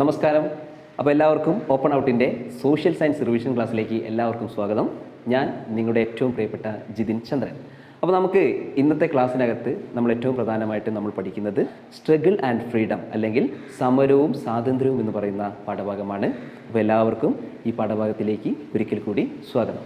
നമസ്കാരം. അപ്പോൾ എല്ലാവർക്കും ഓപ്പൺ ഔട്ടിന്റെ സോഷ്യൽ സയൻസ് റിവിഷൻ ക്ലാസ്സിലേക്ക് എല്ലാവർക്കും സ്വാഗതം. ഞാൻ നിങ്ങളുടെ ഏറ്റവും പ്രിയപ്പെട്ട ജിതിൻ ചന്ദ്രൻ. അപ്പോൾ നമുക്ക് ഇന്നത്തെ ക്ലാസ്സിനകത്ത് നമ്മൾ ഏറ്റവും പ്രധാനമായിട്ട് നമ്മൾ പഠിക്കുന്നത് സ്ട്രഗിൾ ആൻഡ് ഫ്രീഡം അല്ലെങ്കിൽ സമരവും സ്വാതന്ത്ര്യവും എന്ന് പറയുന്ന പാഠഭാഗമാണ്. അപ്പോൾ എല്ലാവർക്കും ഈ പാഠഭാഗത്തിലേക്ക് ഒരിക്കൽ കൂടി സ്വാഗതം.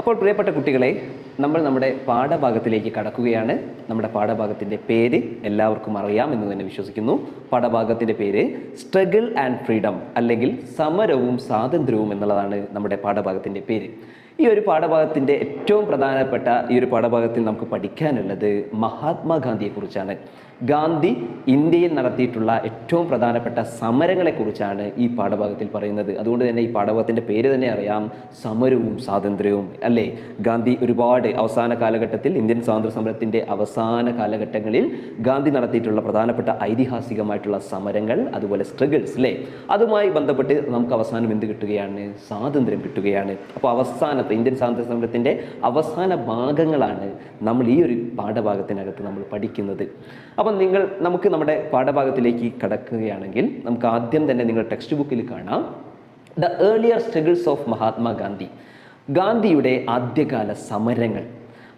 അപ്പോൾ പ്രിയപ്പെട്ട കുട്ടികളെ നമ്മൾ നമ്മുടെ പാഠഭാഗത്തിലേക്ക് കടക്കുകയാണ്. നമ്മുടെ പാഠഭാഗത്തിന്റെ പേര് എല്ലാവർക്കും അറിയാം എന്ന് തന്നെ വിശ്വസിക്കുന്നു. പാഠഭാഗത്തിന്റെ പേര് സ്ട്രഗിൾ ആൻഡ് ഫ്രീഡം അല്ലെങ്കിൽ സമരവും സ്വാതന്ത്ര്യവും എന്നുള്ളതാണ് നമ്മുടെ പാഠഭാഗത്തിന്റെ പേര്. ഈ ഒരു പാഠഭാഗത്തിന്റെ ഏറ്റവും പ്രധാനപ്പെട്ട ഈ ഒരു പാഠഭാഗത്തിൽ നമുക്ക് പഠിക്കാനുള്ളത് മഹാത്മാഗാന്ധിയെക്കുറിച്ചാണ്. ഗാന്ധി ഇന്ത്യയിൽ നടത്തിയിട്ടുള്ള ഏറ്റവും പ്രധാനപ്പെട്ട സമരങ്ങളെക്കുറിച്ചാണ് ഈ പാഠഭാഗത്തിൽ പറയുന്നത്. അതുകൊണ്ട് തന്നെ ഈ പാഠഭാഗത്തിന്റെ പേര് തന്നെ അറിയാം സമരവും സ്വാതന്ത്ര്യവും അല്ലേ? ഗാന്ധി ഒരുപാട് അവസാന കാലഘട്ടത്തിൽ ഇന്ത്യൻ സ്വാതന്ത്ര്യ സമരത്തിന്റെ അവസാന കാലഘട്ടങ്ങളിൽ ഗാന്ധി നടത്തിയിട്ടുള്ള പ്രധാനപ്പെട്ട ഐതിഹാസികമായിട്ടുള്ള സമരങ്ങൾ അതുപോലെ സ്ട്രഗിൾസ് അല്ലേ? അതുമായി ബന്ധപ്പെട്ട് നമുക്ക് അവസാനം എന്ത് കിട്ടുകയാണ്? സ്വാതന്ത്ര്യം കിട്ടുകയാണ്. അപ്പോൾ അവസാനത്തെ ഇന്ത്യൻ സ്വാതന്ത്ര്യ സമരത്തിന്റെ അവസാന ഭാഗങ്ങളാണ് നമ്മൾ ഈ ഒരു പാഠഭാഗത്തിനകത്ത് നമ്മൾ പഠിക്കുന്നത്. അപ്പം നിങ്ങൾ നമുക്ക് നമ്മുടെ പാഠഭാഗത്തിലേക്ക് കടക്കുകയാണെങ്കിൽ നമുക്ക് ആദ്യം തന്നെ നിങ്ങൾ ടെക്സ്റ്റ് ബുക്കിൽ കാണാം. The earlier struggles of Mahatma Gandhi ഗാന്ധിയുടെ ആദ്യകാല സമരങ്ങൾ.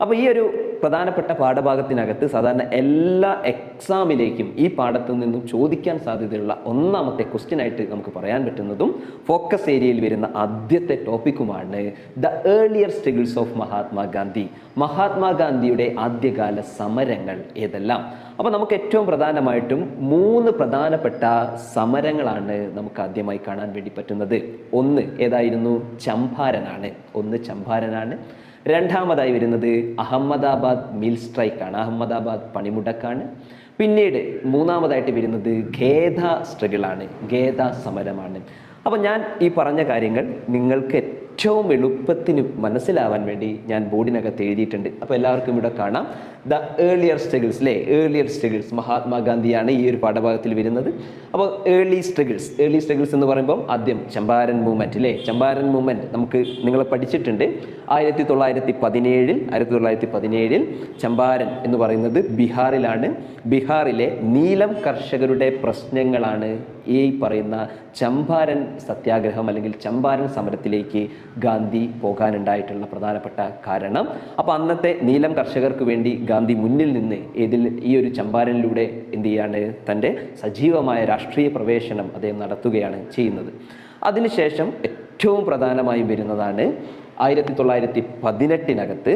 അപ്പോൾ ഈ ഒരു പ്രധാനപ്പെട്ട പാഠഭാഗത്തിനകത്ത് സാധാരണ എല്ലാ എക്സാമിലേക്കും ഈ പാഠത്തിൽ നിന്നും ചോദിക്കാൻ സാധ്യതയുള്ള ഒന്നാമത്തെ ക്വസ്റ്റ്യൻ ആയിട്ട് നമുക്ക് പറയാൻ പറ്റുന്നതും ഫോക്കസ് ഏരിയയിൽ വരുന്ന ആദ്യത്തെ ടോപ്പിക്കുമാണ് the earlier struggles of Mahatma Gandhi മഹാത്മാഗാന്ധിയുടെ ആദ്യകാല സമരങ്ങൾ ഏതെല്ലാം? അപ്പോൾ നമുക്ക് ഏറ്റവും പ്രധാനമായിട്ടും മൂന്ന് പ്രധാനപ്പെട്ട സമരങ്ങളാണ് നമുക്ക് ആദ്യമായി കാണാൻ വേണ്ടി പറ്റുന്നത്. ഒന്ന് ഏതായിരുന്നു? ചമ്പാരനാണ്. ഒന്ന് ചമ്പാരനാണ്. രണ്ടാമതായി വരുന്നത് അഹമ്മദാബാദ് മിൽ സ്ട്രൈക്കാണ്. അഹമ്മദാബാദ് പണിമുടക്കാണ്. പിന്നീട് മൂന്നാമതായിട്ട് വരുന്നത് ഖേദ സ്ട്രഗിളാണ് ഖേദ സമരമാണ്. അപ്പോൾ ഞാൻ ഈ പറഞ്ഞ കാര്യങ്ങൾ നിങ്ങൾക്ക് ഏറ്റവും എളുപ്പത്തിന് മനസ്സിലാവാൻ വേണ്ടി ഞാൻ ബോർഡിനകത്ത് എഴുതിയിട്ടുണ്ട്. അപ്പോൾ എല്ലാവർക്കും ഇവിടെ കാണാം. ദ ഏർലിയർ സ്ട്രഗിൾസ് അല്ലേ ഏർലിയർ സ്ട്രഗിൾസ്. മഹാത്മാഗാന്ധിയാണ് ഈ ഒരു പാഠഭാഗത്തിൽ വരുന്നത്. അപ്പോൾ ഏർലി സ്ട്രഗിൾസ്. ഏർലി സ്ട്രഗിൾസ് എന്ന് പറയുമ്പോൾ ആദ്യം ചമ്പാരൻ മൂവ്മെന്റ് അല്ലേ ചമ്പാരൻ മൂവ്മെന്റ് നമുക്ക് നിങ്ങൾ പഠിച്ചിട്ടുണ്ട്. ആയിരത്തി തൊള്ളായിരത്തി പതിനേഴിൽ ആയിരത്തി തൊള്ളായിരത്തി പതിനേഴിൽ ചമ്പാരൻ എന്ന് പറയുന്നത് ബീഹാറിലാണ്. ബീഹാറിലെ നീലം കർഷകരുടെ പ്രശ്നങ്ങളാണ് ഈ പറയുന്ന ചമ്പാരൻ സത്യാഗ്രഹം അല്ലെങ്കിൽ ചമ്പാരൻ സമരത്തിലേക്ക് ഗാന്ധി പോകാനുണ്ടായിട്ടുള്ള പ്രധാനപ്പെട്ട കാരണം. അപ്പോൾ അന്നത്തെ നീലം കർഷകർക്ക് വേണ്ടി ഗാന്ധി മുന്നിൽ നിന്ന് ഇതിൽ ഈ ഒരു ചമ്പാരനിലൂടെ എന്ത് ചെയ്യാണ് തന്റെ സജീവമായ രാഷ്ട്രീയ പ്രവേശനം അദ്ദേഹം നടത്തുകയാണ് ചെയ്യുന്നത്. അതിനുശേഷം ഏറ്റവും പ്രധാനമായും വരുന്നതാണ് ആയിരത്തി തൊള്ളായിരത്തി പതിനെട്ടിനകത്ത്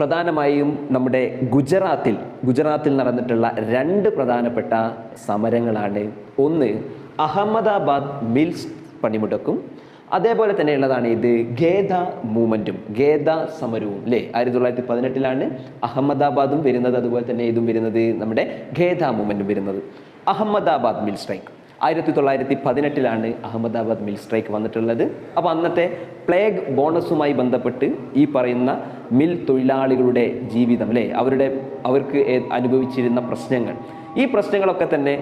പ്രധാനമായും നമ്മുടെ ഗുജറാത്തിൽ ഗുജറാത്തിൽ നടന്നിട്ടുള്ള രണ്ട് പ്രധാനപ്പെട്ട സമരങ്ങളാണ്. ഒന്ന് അഹമ്മദാബാദ് മിൽസ് പണിമുടക്കും. അതേപോലെ തന്നെയുള്ളതാണ് ഇത് ഖേദ മൂവ്മെന്റും ഖേദ സമരവും അല്ലേ ആയിരത്തി തൊള്ളായിരത്തി പതിനെട്ടിലാണ് അഹമ്മദാബാദും വരുന്നത് അതുപോലെ തന്നെ ഇതും വരുന്നത് നമ്മുടെ ഖേദ മൂവ്മെന്റും വരുന്നത്. Ahmedabad mill strike. ആയിരത്തി തൊള്ളായിരത്തി പതിനെട്ടിലാണ് അഹമ്മദാബാദ് മിൽ സ്ട്രൈക്ക് വന്നിട്ടുള്ളത്. അപ്പോൾ അന്നത്തെ പ്ലേഗ് ബോണസുമായി ബന്ധപ്പെട്ട് ഈ പറയുന്ന മിൽ തൊഴിലാളികളുടെ ജീവിതം അല്ലേ? അവരുടെ അവർക്ക് അനുഭവിച്ചിരുന്ന പ്രശ്നങ്ങൾ. ഈ പ്രശ്നങ്ങളൊക്കെ തന്നെ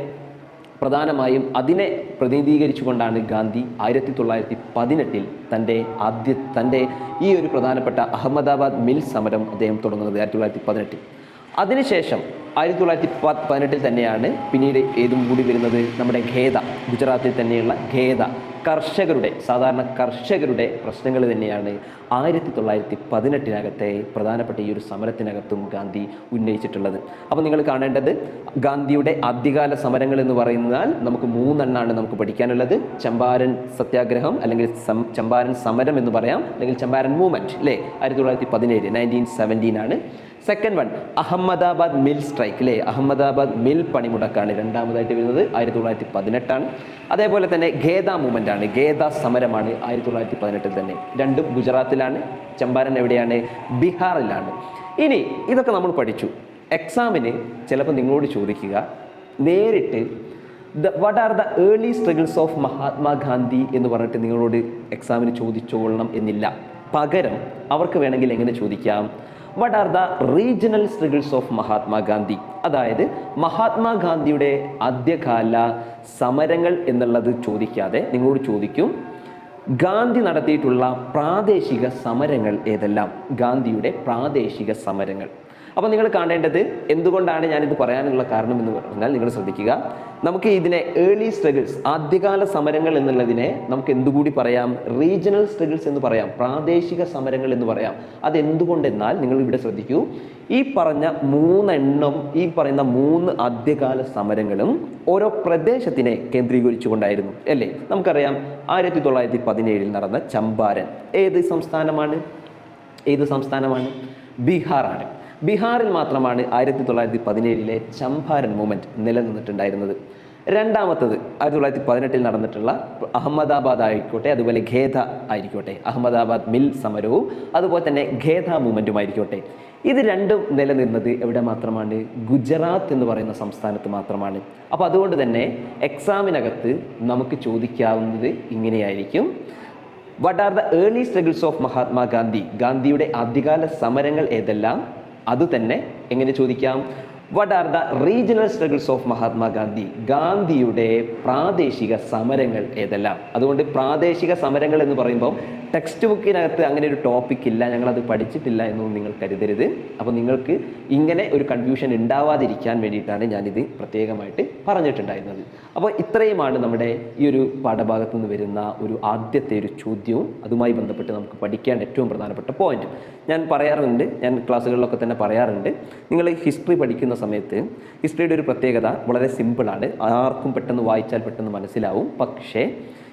പ്രധാനമായും അതിനെ പ്രതിനിധീകരിച്ചുകൊണ്ടാണ് ഗാന്ധി ആയിരത്തി തൊള്ളായിരത്തി പതിനെട്ടിൽ തന്റെ ആദ്യ തന്റെ ഈ ഒരു പ്രധാനപ്പെട്ട അഹമ്മദാബാദ് മിൽ സമരം അദ്ദേഹം തുടങ്ങുന്നത് ആയിരത്തി തൊള്ളായിരത്തി പതിനെട്ടിൽ അതിനുശേഷം ആയിരത്തി തൊള്ളായിരത്തി പ പതിനെട്ടിൽ തന്നെയാണ് പിന്നീട് ഏതും കൂടി വരുന്നത് നമ്മുടെ ഖേദ. ഗുജറാത്തിൽ തന്നെയുള്ള ഖേദ. കർഷകരുടെ സാധാരണ കർഷകരുടെ പ്രശ്നങ്ങൾ തന്നെയാണ് ആയിരത്തി തൊള്ളായിരത്തി പതിനെട്ടിനകത്തെ പ്രധാനപ്പെട്ട ഈ ഒരു സമരത്തിനകത്തും ഗാന്ധി ഉന്നയിച്ചിട്ടുള്ളത്. അപ്പോൾ നിങ്ങൾ കാണേണ്ടത് ഗാന്ധിയുടെ ആദ്യകാല സമരങ്ങൾ എന്ന് പറയുന്നാൽ നമുക്ക് മൂന്നെണ്ണാണ് നമുക്ക് പഠിക്കാനുള്ളത്. ചമ്പാരൻ സത്യാഗ്രഹം അല്ലെങ്കിൽ ചമ്പാരൻ സമരം എന്ന് പറയാം. അല്ലെങ്കിൽ ചമ്പാരൻ മൂവ്മെന്റ് അല്ലേ? ആയിരത്തി തൊള്ളായിരത്തി പതിനേഴ് നയന്റീൻ സെവന്റീൻ ആണ്. Second one Ahmedabad mill strike അല്ലേ അഹമ്മദാബാദ് മിൽ പണിമുടക്കാണ് രണ്ടാമതായിട്ട് വരുന്നത് ആയിരത്തി തൊള്ളായിരത്തി പതിനെട്ടാണ് അതേപോലെ തന്നെ ഖേദ മൂവ്മെന്റ് ആണ് ഖേദ സമരമാണ് ആയിരത്തി തൊള്ളായിരത്തി പതിനെട്ടിൽ തന്നെ. രണ്ടും ഗുജറാത്തിലാണ് ചമ്പാരൻ എവിടെയാണ്? ബീഹാറിലാണ്. ഇനി ഇതൊക്കെ നമ്മൾ പഠിച്ചു. എക്സാമിന് ചിലപ്പോൾ നിങ്ങളോട് ചോദിക്കുക നേരിട്ട് the what are the early struggles of Mahatma Gandhi എന്ന് പറഞ്ഞിട്ട് നിങ്ങളോട് എക്സാമിന് ചോദിച്ചോളണം എന്നില്ല. പകരം അവർക്ക് വേണമെങ്കിൽ എങ്ങനെ ചോദിക്കാം? What are the regional struggles of Mahatma Gandhi അതായത് മഹാത്മാഗാന്ധിയുടെ ആദ്യകാല സമരങ്ങൾ എന്നുള്ളത് ചോദിക്കാതെ നിങ്ങളോട് ചോദിക്കും ഗാന്ധി നടത്തിയിട്ടുള്ള പ്രാദേശിക സമരങ്ങൾ ഏതെല്ലാം? ഗാന്ധിയുടെ പ്രാദേശിക സമരങ്ങൾ. അപ്പോൾ നിങ്ങൾ കാണേണ്ടത് എന്തുകൊണ്ടാണ് ഞാനിത് പറയാനുള്ള കാരണം എന്ന് പറഞ്ഞാൽ നിങ്ങൾ ശ്രദ്ധിക്കുക. നമുക്ക് ഇതിനെ ഏർലി സ്ട്രഗിൾസ് ആദ്യകാല സമരങ്ങൾ എന്നുള്ളതിനെ നമുക്ക് എന്തുകൂടി പറയാം? റീജിയണൽ സ്ട്രഗിൾസ് എന്ന് പറയാം. പ്രാദേശിക സമരങ്ങൾ എന്ന് പറയാം. അതെന്തുകൊണ്ടെന്നാൽ നിങ്ങൾ ഇവിടെ ശ്രദ്ധിക്കൂ. ഈ പറഞ്ഞ മൂന്നെണ്ണം ഈ പറയുന്ന മൂന്ന് ആദ്യകാല സമരങ്ങളും ഓരോ പ്രദേശത്തിനെ കേന്ദ്രീകരിച്ചുകൊണ്ടായിരുന്നു. അല്ലേ? നമുക്കറിയാം ആയിരത്തി തൊള്ളായിരത്തി പതിനേഴിൽ നടന്ന ചമ്പാരൻ ഏത് സംസ്ഥാനമാണ്? ഏത് സംസ്ഥാനമാണ്? ബീഹാറാണ്. ബീഹാറിൽ മാത്രമാണ് ആയിരത്തി തൊള്ളായിരത്തി പതിനേഴിലെ ചമ്പാരൻ മൂവ്മെന്റ് നിലനിന്നിട്ടുണ്ടായിരുന്നത്. രണ്ടാമത്തത് ആയിരത്തി തൊള്ളായിരത്തി പതിനെട്ടിൽ നടന്നിട്ടുള്ള അഹമ്മദാബാദ് ആയിക്കോട്ടെ അതുപോലെ ഖേദ ആയിരിക്കോട്ടെ അഹമ്മദാബാദ് മിൽ സമരവും അതുപോലെ തന്നെ ഖേദ മൂവ്മെന്റും ആയിരിക്കോട്ടെ. ഇത് രണ്ടും നിലനിന്നത് എവിടെ മാത്രമാണ്? ഗുജറാത്ത് എന്ന് പറയുന്ന സംസ്ഥാനത്ത് മാത്രമാണ്. അപ്പോൾ അതുകൊണ്ട് തന്നെ എക്സാമിനകത്ത് നമുക്ക് ചോദിക്കാവുന്നത് ഇങ്ങനെയായിരിക്കും. What are the early struggles of Mahatma Gandhi ഗാന്ധിയുടെ ആദ്യകാല സമരങ്ങൾ ഏതെല്ലാം? അത് തന്നെ എങ്ങനെ ചോദിക്കാം? What are the regional struggles of Mahatma Gandhi ഗാന്ധിയുടെ പ്രാദേശിക സമരങ്ങൾ ഏതെല്ലാം? അതുകൊണ്ട് പ്രാദേശിക സമരങ്ങൾ എന്ന് പറയുമ്പോൾ ടെക്സ്റ്റ് ബുക്കിനകത്ത് അങ്ങനെ ഒരു ടോപ്പിക് ഇല്ല ഞങ്ങളത് പഠിച്ചിട്ടില്ല എന്നൊന്നും നിങ്ങൾ കരുതരുത്. അപ്പോൾ നിങ്ങൾക്ക് ഇങ്ങനെ ഒരു കൺഫ്യൂഷൻ ഉണ്ടാവാതിരിക്കാൻ വേണ്ടിയിട്ടാണ് ഞാനിത് പ്രത്യേകമായിട്ട് പറഞ്ഞിട്ടുണ്ടായിരുന്നത്. അപ്പോൾ ഇത്രയുമാണ് നമ്മുടെ ഈ ഒരു പാഠഭാഗത്തു നിന്ന് വരുന്ന ഒരു ആദ്യത്തെ ഒരു ചോദ്യവും അതുമായി ബന്ധപ്പെട്ട് നമുക്ക് പഠിക്കേണ്ട ഏറ്റവും പ്രധാനപ്പെട്ട പോയിന്റ് ഞാൻ പറയാറുണ്ട് ഞാൻ ക്ലാസ്സുകളിലൊക്കെ തന്നെ പറയാറുണ്ട്. നിങ്ങൾ ഹിസ്റ്ററി പഠിക്കുന്ന സമയത്ത് ഹിസ്റ്ററിയുടെ ഒരു പ്രത്യേകത വളരെ സിമ്പിളാണ്. ആർക്കും പെട്ടെന്ന് വായിച്ചാൽ പെട്ടെന്ന് മനസ്സിലാവും. പക്ഷേ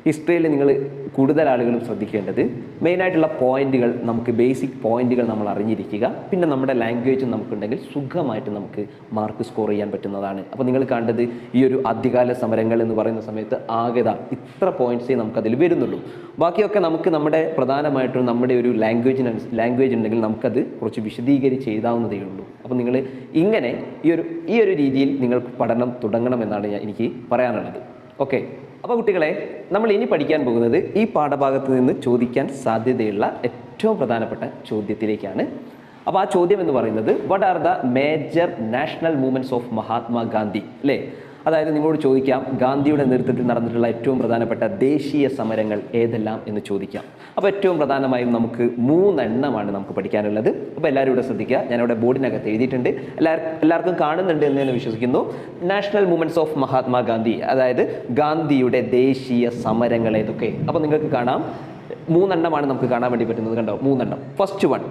ഹിസ്റ്ററിയിൽ നിങ്ങൾ കൂടുതൽ ആളുകളും ശ്രദ്ധിക്കേണ്ടത് മെയിനായിട്ടുള്ള പോയിന്റുകൾ നമുക്ക് ബേസിക് പോയിന്റുകൾ നമ്മൾ അറിഞ്ഞിരിക്കുക. പിന്നെ നമ്മുടെ ലാംഗ്വേജ് നമുക്കുണ്ടെങ്കിൽ സുഖമായിട്ട് നമുക്ക് മാർക്ക് സ്കോർ ചെയ്യാൻ പറ്റുന്നതാണ്. അപ്പോൾ നിങ്ങൾ കണ്ടത് ഈ ഒരു ആദ്യകാല സമരങ്ങൾ എന്ന് പറയുന്ന സമയത്ത് ആകെത ഇത്ര പോയിന്റ്സേ നമുക്കതിൽ വരുന്നുള്ളൂ. ബാക്കിയൊക്കെ നമുക്ക് നമ്മുടെ പ്രധാനമായിട്ടും നമ്മുടെ ഒരു ലാംഗ്വേജിന് ലാംഗ്വേജ് ഉണ്ടെങ്കിൽ നമുക്കത് കുറച്ച് വിശദീകരിച്ച് എഴുതാവുന്നതേ ഉള്ളൂ. അപ്പോൾ നിങ്ങൾ ഇങ്ങനെ ഈ ഒരു ഈ ഒരു രീതിയിൽ നിങ്ങൾ പഠനം തുടങ്ങണമെന്നാണ് ഞാൻ എനിക്ക് പറയാനുള്ളത്. ഓക്കെ അപ്പോൾ കുട്ടികളെ നമ്മൾ ഇനി പഠിക്കാൻ പോകുന്നത് ഈ പാഠഭാഗത്ത് നിന്ന് ചോദിക്കാൻ സാധ്യതയുള്ള ഏറ്റവും പ്രധാനപ്പെട്ട ചോദ്യത്തിലേക്കാണ്. അപ്പോൾ ആ ചോദ്യം എന്ന് പറയുന്നത് what are the major national movements of Mahatma Gandhi അല്ലേ? അതായത് നിങ്ങളോട് ചോദിക്കാം ഗാന്ധിയുടെ നേതൃത്വത്തിൽ നടന്നിട്ടുള്ള ഏറ്റവും പ്രധാനപ്പെട്ട ദേശീയ സമരങ്ങൾ ഏതെല്ലാം എന്ന് ചോദിക്കാം. അപ്പോൾ ഏറ്റവും പ്രധാനമായും നമുക്ക് മൂന്നെണ്ണമാണ് നമുക്ക് പഠിക്കാനുള്ളത്. അപ്പോൾ എല്ലാവരും ഇവിടെ ശ്രദ്ധിക്കുക ഞാനിവിടെ ബോർഡിനകത്ത് എഴുതിയിട്ടുണ്ട്. എല്ലാവർക്കും കാണുന്നുണ്ട് എന്ന് ഞാൻ വിശ്വസിക്കുന്നു. നാഷണൽ മൂവ്മെന്റ്സ് ഓഫ് മഹാത്മാഗാന്ധി അതായത് ഗാന്ധിയുടെ ദേശീയ സമരങ്ങൾ ഏതൊക്കെ? അപ്പോൾ നിങ്ങൾക്ക് കാണാം. മൂന്നെണ്ണമാണ് നമുക്ക് കാണാൻ വേണ്ടി പറ്റുന്നത് കണ്ടോ? മൂന്നെണ്ണം. ഫസ്റ്റ് വൺ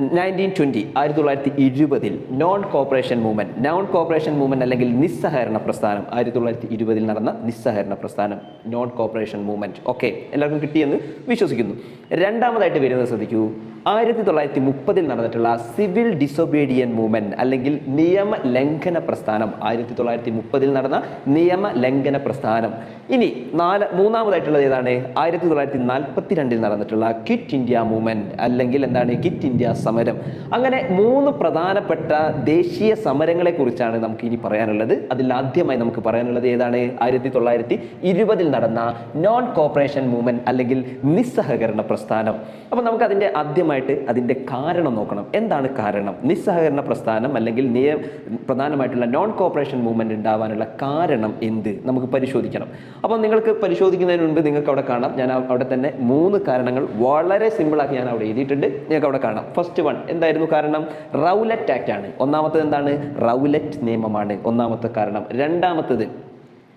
നയന്റീൻ ട്വന്റി ആയിരത്തി തൊള്ളായിരത്തി ഇരുപതിൽ non cooperation movement non cooperation movement അല്ലെങ്കിൽ നിസ്സഹകരണ പ്രസ്ഥാനം ആയിരത്തി തൊള്ളായിരത്തി ഇരുപതിൽ നടന്ന നിസ്സഹകരണ പ്രസ്ഥാനം നോൺ കോപ്പറേഷൻ മൂവ്മെന്റ് ഓക്കെ എല്ലാവർക്കും കിട്ടിയെന്ന് വിശ്വസിക്കുന്നു. രണ്ടാമതായിട്ട് വരുന്നത് ശ്രദ്ധിക്കൂ. ആയിരത്തി തൊള്ളായിരത്തി മുപ്പതിൽ നടന്നിട്ടുള്ള സിവിൽ ഡിസൊബീഡിയൻ മൂവ്മെന്റ് അല്ലെങ്കിൽ നിയമ ലംഘന പ്രസ്ഥാനം. ആയിരത്തി തൊള്ളായിരത്തി മുപ്പതിൽ നടന്ന നിയമ ലംഘന പ്രസ്ഥാനം. ഇനി നാല് മൂന്നാമതായിട്ടുള്ളത് ഏതാണ്? ആയിരത്തി തൊള്ളായിരത്തി നാൽപ്പത്തി രണ്ടിൽ നടന്നിട്ടുള്ള കിറ്റ് ഇന്ത്യ മൂവ്മെന്റ് അല്ലെങ്കിൽ എന്താണ്? കിറ്റ് ഇന്ത്യ സമരം. അങ്ങനെ മൂന്ന് പ്രധാനപ്പെട്ട ദേശീയ സമരങ്ങളെ കുറിച്ചാണ് നമുക്ക് ഇനി പറയാനുള്ളത്. അതിൽ ആദ്യമായി നമുക്ക് പറയാനുള്ളത് ഏതാണ്? ആയിരത്തി തൊള്ളായിരത്തി ഇരുപതിൽ നടന്ന നോൺ കോപ്പറേഷൻ മൂവ്മെന്റ് അല്ലെങ്കിൽ നിസ്സഹകരണ പ്രസ്ഥാനം. അപ്പോൾ നമുക്ക് അതിന്റെ ആദ്യമായിട്ട് അതിന്റെ കാരണം നോക്കണം. എന്താണ് കാരണം? നിസ്സഹകരണ പ്രസ്ഥാനം അല്ലെങ്കിൽ നിയ പ്രധാനമായിട്ടുള്ള നോൺ കോപ്പറേഷൻ മൂവ്മെന്റ് ഉണ്ടാവാനുള്ള കാരണം എന്ത്? നമുക്ക് പരിശോധിക്കണം. അപ്പോൾ നിങ്ങൾക്ക് പരിശോധിക്കുന്നതിന് മുൻപ് നിങ്ങൾക്ക് അവിടെ കാണാം. ഞാൻ അവിടെ തന്നെ മൂന്ന് കാരണങ്ങൾ വളരെ സിമ്പിളാക്കി ഞാൻ അവിടെ എഴുതിയിട്ടുണ്ട്. നിങ്ങൾക്ക് അവിടെ കാണാം. ഫസ്റ്റ് വൺ എന്തായിരുന്നു കാരണം? റൗലറ്റ് ആക്ട് ആണ്. ഒന്നാമത്തത് എന്താണ്? റൗലറ്റ് നിയമമാണ്. ഒന്നാമത്തെ കാരണം. രണ്ടാമത്തത്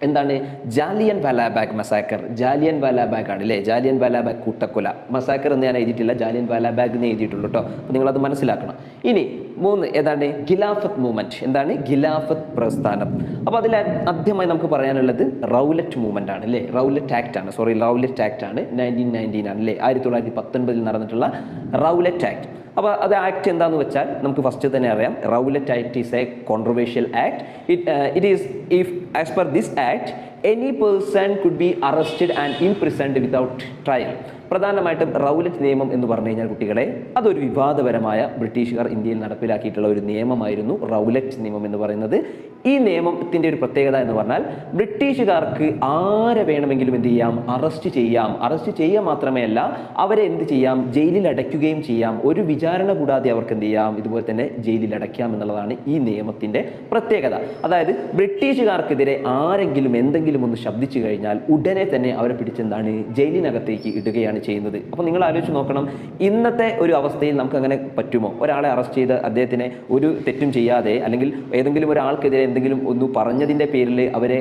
എന്താണ്? ജാലിയൻ വാലാബാഗ് മസാക്കർ. ജാലിയൻ വാലാബാഗ് ആണ് അല്ലേ ജാലിയൻ വാലാബാഗ് കൂട്ടക്കൊല. മസാക്കർ എന്ന് ഞാൻ എഴുതിയിട്ടില്ല. ജാലിയൻ വാലാബാഗ് എന്ന് എഴുതിയിട്ടുള്ളൂ കേട്ടോ അപ്പോൾ നിങ്ങളത് മനസ്സിലാക്കണം. ഇനി മൂന്ന് ഏതാണ്? ഗിലാഫത്ത് മൂവ്മെന്റ് എന്താണ്? ഗിലാഫത്ത് പ്രസ്ഥാനം. അപ്പോൾ അതിൽ ആദ്യമായി നമുക്ക് പറയാനുള്ളത് റൗലറ്റ് മൂവ്മെന്റ് ആണ് അല്ലേ? റൗലറ്റ് ആക്ട് ആണ്. സോറി റൗലറ്റ് ആക്ട് ആണ്. നയന്റീൻ നയന്റീൻ ആണ് അല്ലേ? ആയിരത്തി തൊള്ളായിരത്തി പത്തൊൻപതിൽ നടന്നിട്ടുള്ള റൗലറ്റ് ആക്ട്. അപ്പോൾ അത് ആക്ട് എന്താണെന്ന് വെച്ചാൽ നമുക്ക് ഫസ്റ്റ് തന്നെ അറിയാം. Rowlatt act is a controversial act it it is if as per this act any person could be arrested and imprisoned without trial പ്രധാനമായിട്ടും റൗലറ്റ് നിയമം എന്ന് പറഞ്ഞു കഴിഞ്ഞാൽ കുട്ടികളെ അതൊരു വിവാദപരമായ ബ്രിട്ടീഷുകാർ ഇന്ത്യയിൽ നടപ്പിലാക്കിയിട്ടുള്ള ഒരു നിയമമായിരുന്നു റൗലറ്റ് നിയമം എന്ന് പറയുന്നത്. ഈ നിയമത്തിന്റെ ഒരു പ്രത്യേകത എന്ന് പറഞ്ഞാൽ ബ്രിട്ടീഷുകാർക്ക് ആരെ വേണമെങ്കിലും എന്ത് ചെയ്യാം? അറസ്റ്റ് ചെയ്യാം. അറസ്റ്റ് ചെയ്യുക മാത്രമേ അല്ല അവരെ എന്ത് ചെയ്യാം? ജയിലിൽ അടയ്ക്കുകയും ചെയ്യാം. ഒരു വിചാരണ കൂടാതെ അവർക്ക് എന്ത് ചെയ്യാം? ഇതുപോലെ തന്നെ ജയിലിൽ അടയ്ക്കാം എന്നുള്ളതാണ് ഈ നിയമത്തിന്റെ പ്രത്യേകത. അതായത് ബ്രിട്ടീഷുകാർക്കെതിരെ ആരെങ്കിലും എന്തെങ്കിലും ഒന്ന് ശബ്ദിച്ചു കഴിഞ്ഞാൽ ഉടനെ തന്നെ അവരെ പിടിച്ചെന്താണ്? ജയിലിനകത്തേക്ക് ഇടുകയാണ് ചെയ്യുന്നത്. അപ്പോൾ നിങ്ങൾ ആലോചിച്ച് നോക്കണം ഇന്നത്തെ ഒരു അവസ്ഥയിൽ നമുക്ക് അങ്ങനെ പറ്റുമോ? ഒരാളെ അറസ്റ്റ് ചെയ്ത് അദ്ദേഹത്തിനെ ഒരു തെറ്റും ചെയ്യാതെ അല്ലെങ്കിൽ ഏതെങ്കിലും ഒരാൾക്കെതിരെ എന്തെങ്കിലും ഒന്ന് പറഞ്ഞതിന്റെ പേരിൽ അവരെ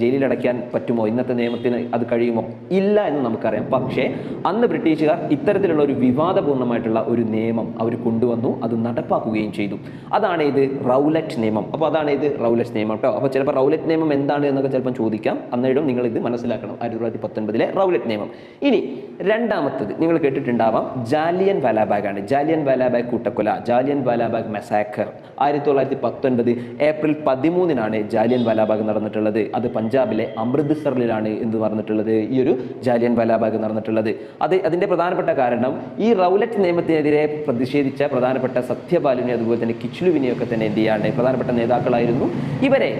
ജയിലിലടയ്ക്കാൻ പറ്റുമോ? ഇന്നത്തെ നിയമത്തിന് അത് കഴിയുമോ? ഇല്ല എന്ന് നമുക്കറിയാം. പക്ഷേ അന്ന് ബ്രിട്ടീഷുകാർ ഇത്തരത്തിലുള്ള ഒരു വിവാദപൂർണമായിട്ടുള്ള ഒരു നിയമം അവർ കൊണ്ടുവന്നു. അത് നടപ്പാക്കുകയും ചെയ്തു. അതാണ് ഇത് റൗലറ്റ് നിയമം. അപ്പോൾ അതാണ് ഇത് റൗലറ്റ് നിയമം കേട്ടോ. അപ്പോൾ ചിലപ്പോൾ റൗലറ്റ് നിയമം എന്താണ് എന്നൊക്കെ ചിലപ്പം ചോദിക്കാം. അന്നേരം നിങ്ങൾ ഇത് മനസ്സിലാക്കണം. ആയിരത്തി തൊള്ളായിരത്തി പത്തൊൻപതിലെ റൗലറ്റ് നിയമം. ഇനി രണ്ടാമത്തത് നിങ്ങൾ കേട്ടിട്ടുണ്ടാവാം ജാലിയൻ വാലാബാഗ് ആണ് ജാലിയൻ വാലാബാഗ് കൂട്ടക്കൊല. ജാലിയൻ വാലാബാഗ് മെസാക്കർ ആയിരത്തി തൊള്ളായിരത്തി പത്തൊൻപത് ഏപ്രിൽ പതിമൂന്നിനാണ് ജാലിയൻ വാലാബാഗ് നടന്നിട്ടുള്ളത്. അത് പഞ്ചാബിലെ അമൃത്സറിലാണ് എന്ന് പറഞ്ഞിട്ടുള്ളത്. ഈ ഒരു ജാലിയൻ വാലാബാഗ് നടന്നിട്ടുള്ളത്. അത് അതിന്റെ പ്രധാനപ്പെട്ട കാരണം ഈ റൗലറ്റ് നിയമത്തിനെതിരെ പ്രതിഷേധിച്ച പ്രധാനപ്പെട്ട സത്യപാലിനെ അതുപോലെ തന്നെ കിച്ചുലുവിനെയൊക്കെ തന്നെ എന്ത് ചെയ്യാണ് പ്രധാനപ്പെട്ട നേതാക്കളായിരുന്നു. ഇവരെ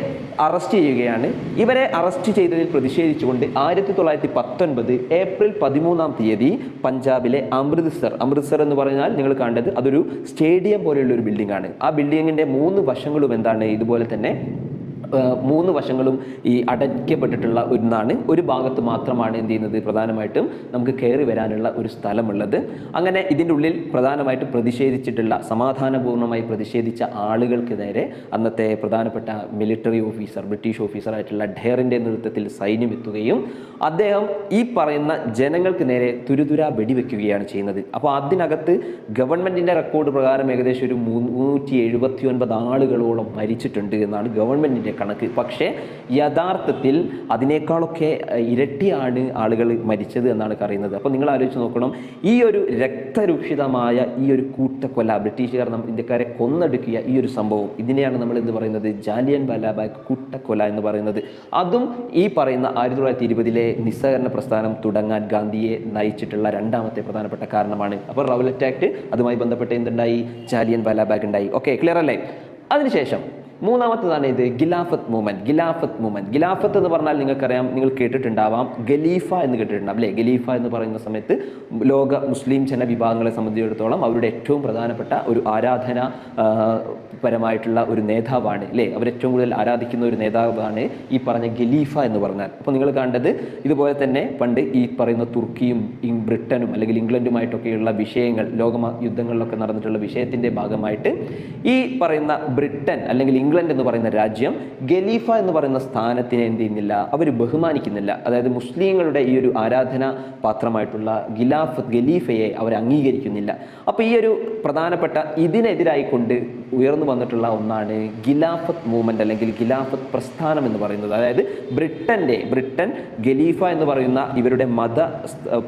അറസ്റ്റ് ചെയ്യുകയാണ്. ഇവരെ അറസ്റ്റ് ചെയ്തതിൽ പ്രതിഷേധിച്ചുകൊണ്ട് ആയിരത്തി തൊള്ളായിരത്തി പത്തൊൻപത് ഏപ്രിൽ പതിമൂന്നാം തീയതി പഞ്ചാബിലെ അമൃത്സർ അമൃത്സർ എന്ന് പറഞ്ഞാൽ നിങ്ങൾ കണ്ടത് അതൊരു സ്റ്റേഡിയം പോലെയുള്ള ഒരു ബിൽഡിംഗ് ആണ്. ആ ബിൽഡിങ്ങിന്റെ മൂന്ന് വശങ്ങളും എന്താണ്? ഇതുപോലെ തന്നെ ആ, മൂന്ന് വശങ്ങളും ഈ അടയ്ക്കപ്പെട്ടിട്ടുള്ള ഒന്നാണ് ഒരു ഭാഗത്ത് മാത്രമാണ് എന്ത് ചെയ്യുന്നത്? പ്രധാനമായിട്ടും നമുക്ക് കയറി വരാനുള്ള ഒരു സ്ഥലമുള്ളത്. അങ്ങനെ ഇതിന്റെ ഉള്ളിൽ പ്രധാനമായിട്ട് പ്രതിഷേധിച്ചിട്ടുള്ള സമാധാനപൂർണമായി പ്രതിഷേധിച്ച ആളുകൾക്ക് നേരെ അന്നത്തെ പ്രധാനപ്പെട്ട മിലിറ്ററി ഓഫീസർ ബ്രിട്ടീഷ് ഓഫീസറായിട്ടുള്ള ഡെയറിന്റെ നേതൃത്വത്തിൽ സൈന്യം എത്തുകയും അദ്ദേഹം ഈ പറയുന്ന ജനങ്ങൾക്ക് നേരെ തുരുതുര വെടിവെക്കുകയാണ് ചെയ്യുന്നത്. അപ്പോൾ അതിനകത്ത് ഗവൺമെന്റിന്റെ റെക്കോർഡ് പ്രകാരം ഏകദേശം ഒരു മുന്നൂറ്റി എഴുപത്തി ഒൻപത് ആളുകളോളം മരിച്ചിട്ടുണ്ട് എന്നാണ് ഗവൺമെന്റിന്റെ കണക്ക്. പക്ഷേ യഥാർത്ഥത്തിൽ അതിനേക്കാളൊക്കെ ഇരട്ടിയാണ് ആളുകൾ മരിച്ചത് എന്നാണ് പറയുന്നത്. അപ്പോൾ നിങ്ങൾ ആലോചിച്ച് നോക്കണം. ഈ ഒരു രക്തരൂക്ഷിതമായ ഈ ഒരു കൂട്ടക്കൊല ബ്രിട്ടീഷുകാർ നമ്മൾ ഇന്ത്യക്കാരെ കൊന്നെടുക്കിയ ഈ ഒരു സംഭവം ഇതിനെയാണ് നമ്മൾ എന്ത് പറയുന്നത്? ജാലിയൻ വാലാബാഗ് കൂട്ടക്കൊല എന്ന് പറയുന്നത്. അതും ഈ പറയുന്ന ആയിരത്തി തൊള്ളായിരത്തി ഇരുപതിലെ നിസ്സഹകരണ പ്രസ്ഥാനം തുടങ്ങാൻ ഗാന്ധിയെ നയിച്ചിട്ടുള്ള രണ്ടാമത്തെ പ്രധാനപ്പെട്ട കാരണമാണ്. അപ്പോൾ റൗലറ്റ് ആക്ട് അതുമായി ബന്ധപ്പെട്ട് എന്തുണ്ടായി? ജാലിയൻ വാലാബാഗ് ഉണ്ടായി. ഓക്കെ ക്ലിയർ അല്ലേ അതിനുശേഷം മൂന്നാമത്തതാണ് ഇത് ഗിലാഫത്ത് മൂവ്മെന്റ് ഗിലാഫത്ത് മൂവ്മെന്റ് ഗിലാഫത്ത് എന്ന് പറഞ്ഞാൽ നിങ്ങൾക്കറിയാം നിങ്ങൾ കേട്ടിട്ടുണ്ടാവാം ഗലീഫ എന്ന് കേട്ടിട്ടുണ്ടാവും അല്ലേ? ഗലീഫ എന്ന് പറയുന്ന സമയത്ത് ലോക മുസ്ലിം ജനവിഭാഗങ്ങളെ സംബന്ധിച്ചിടത്തോളം അവരുടെ ഏറ്റവും പ്രധാനപ്പെട്ട ഒരു ആരാധന പരമായിട്ടുള്ള ഒരു നേതാവാണ് അല്ലേ? അവർ ഏറ്റവും കൂടുതൽ ആരാധിക്കുന്ന ഒരു നേതാവാണ് ഈ പറഞ്ഞ ഗലീഫ എന്ന് പറഞ്ഞാൽ. അപ്പോൾ നിങ്ങൾ കണ്ടത് ഇതുപോലെ തന്നെ പണ്ട് ഈ പറയുന്ന തുർക്കിയും ബ്രിട്ടനും അല്ലെങ്കിൽ ഇംഗ്ലണ്ടുമായിട്ടൊക്കെയുള്ള വിഷയങ്ങൾ ലോക യുദ്ധങ്ങളിലൊക്കെ നടന്നിട്ടുള്ള വിഷയത്തിന്റെ ഭാഗമായിട്ട് ഈ പറയുന്ന ബ്രിട്ടൻ അല്ലെങ്കിൽ ഇംഗ്ലണ്ട് എന്ന് പറയുന്ന രാജ്യം ഗലീഫ എന്ന് പറയുന്ന സ്ഥാനത്തിനെ എന്ത് ചെയ്യുന്നില്ല അവർ ബഹുമാനിക്കുന്നില്ല. അതായത് മുസ്ലിങ്ങളുടെ ഈ ഒരു ആരാധന പാത്രമായിട്ടുള്ള ഗിലാഫ് ഗലീഫയെ അവർ അംഗീകരിക്കുന്നില്ല അപ്പോൾ ഈ ഒരു പ്രധാനപ്പെട്ട ഇതിനെതിരായിക്കൊണ്ട് ഉയർന്നു വന്നിട്ടുള്ള ഒന്നാണ് ഗിലാഫത്ത് മൂവ്മെന്റ് അല്ലെങ്കിൽ ഗിലാഫത്ത് പ്രസ്ഥാനം എന്ന് പറയുന്നത്. അതായത് ബ്രിട്ടന്റെ ബ്രിട്ടൻ ഗലീഫ എന്ന് പറയുന്ന ഇവരുടെ മത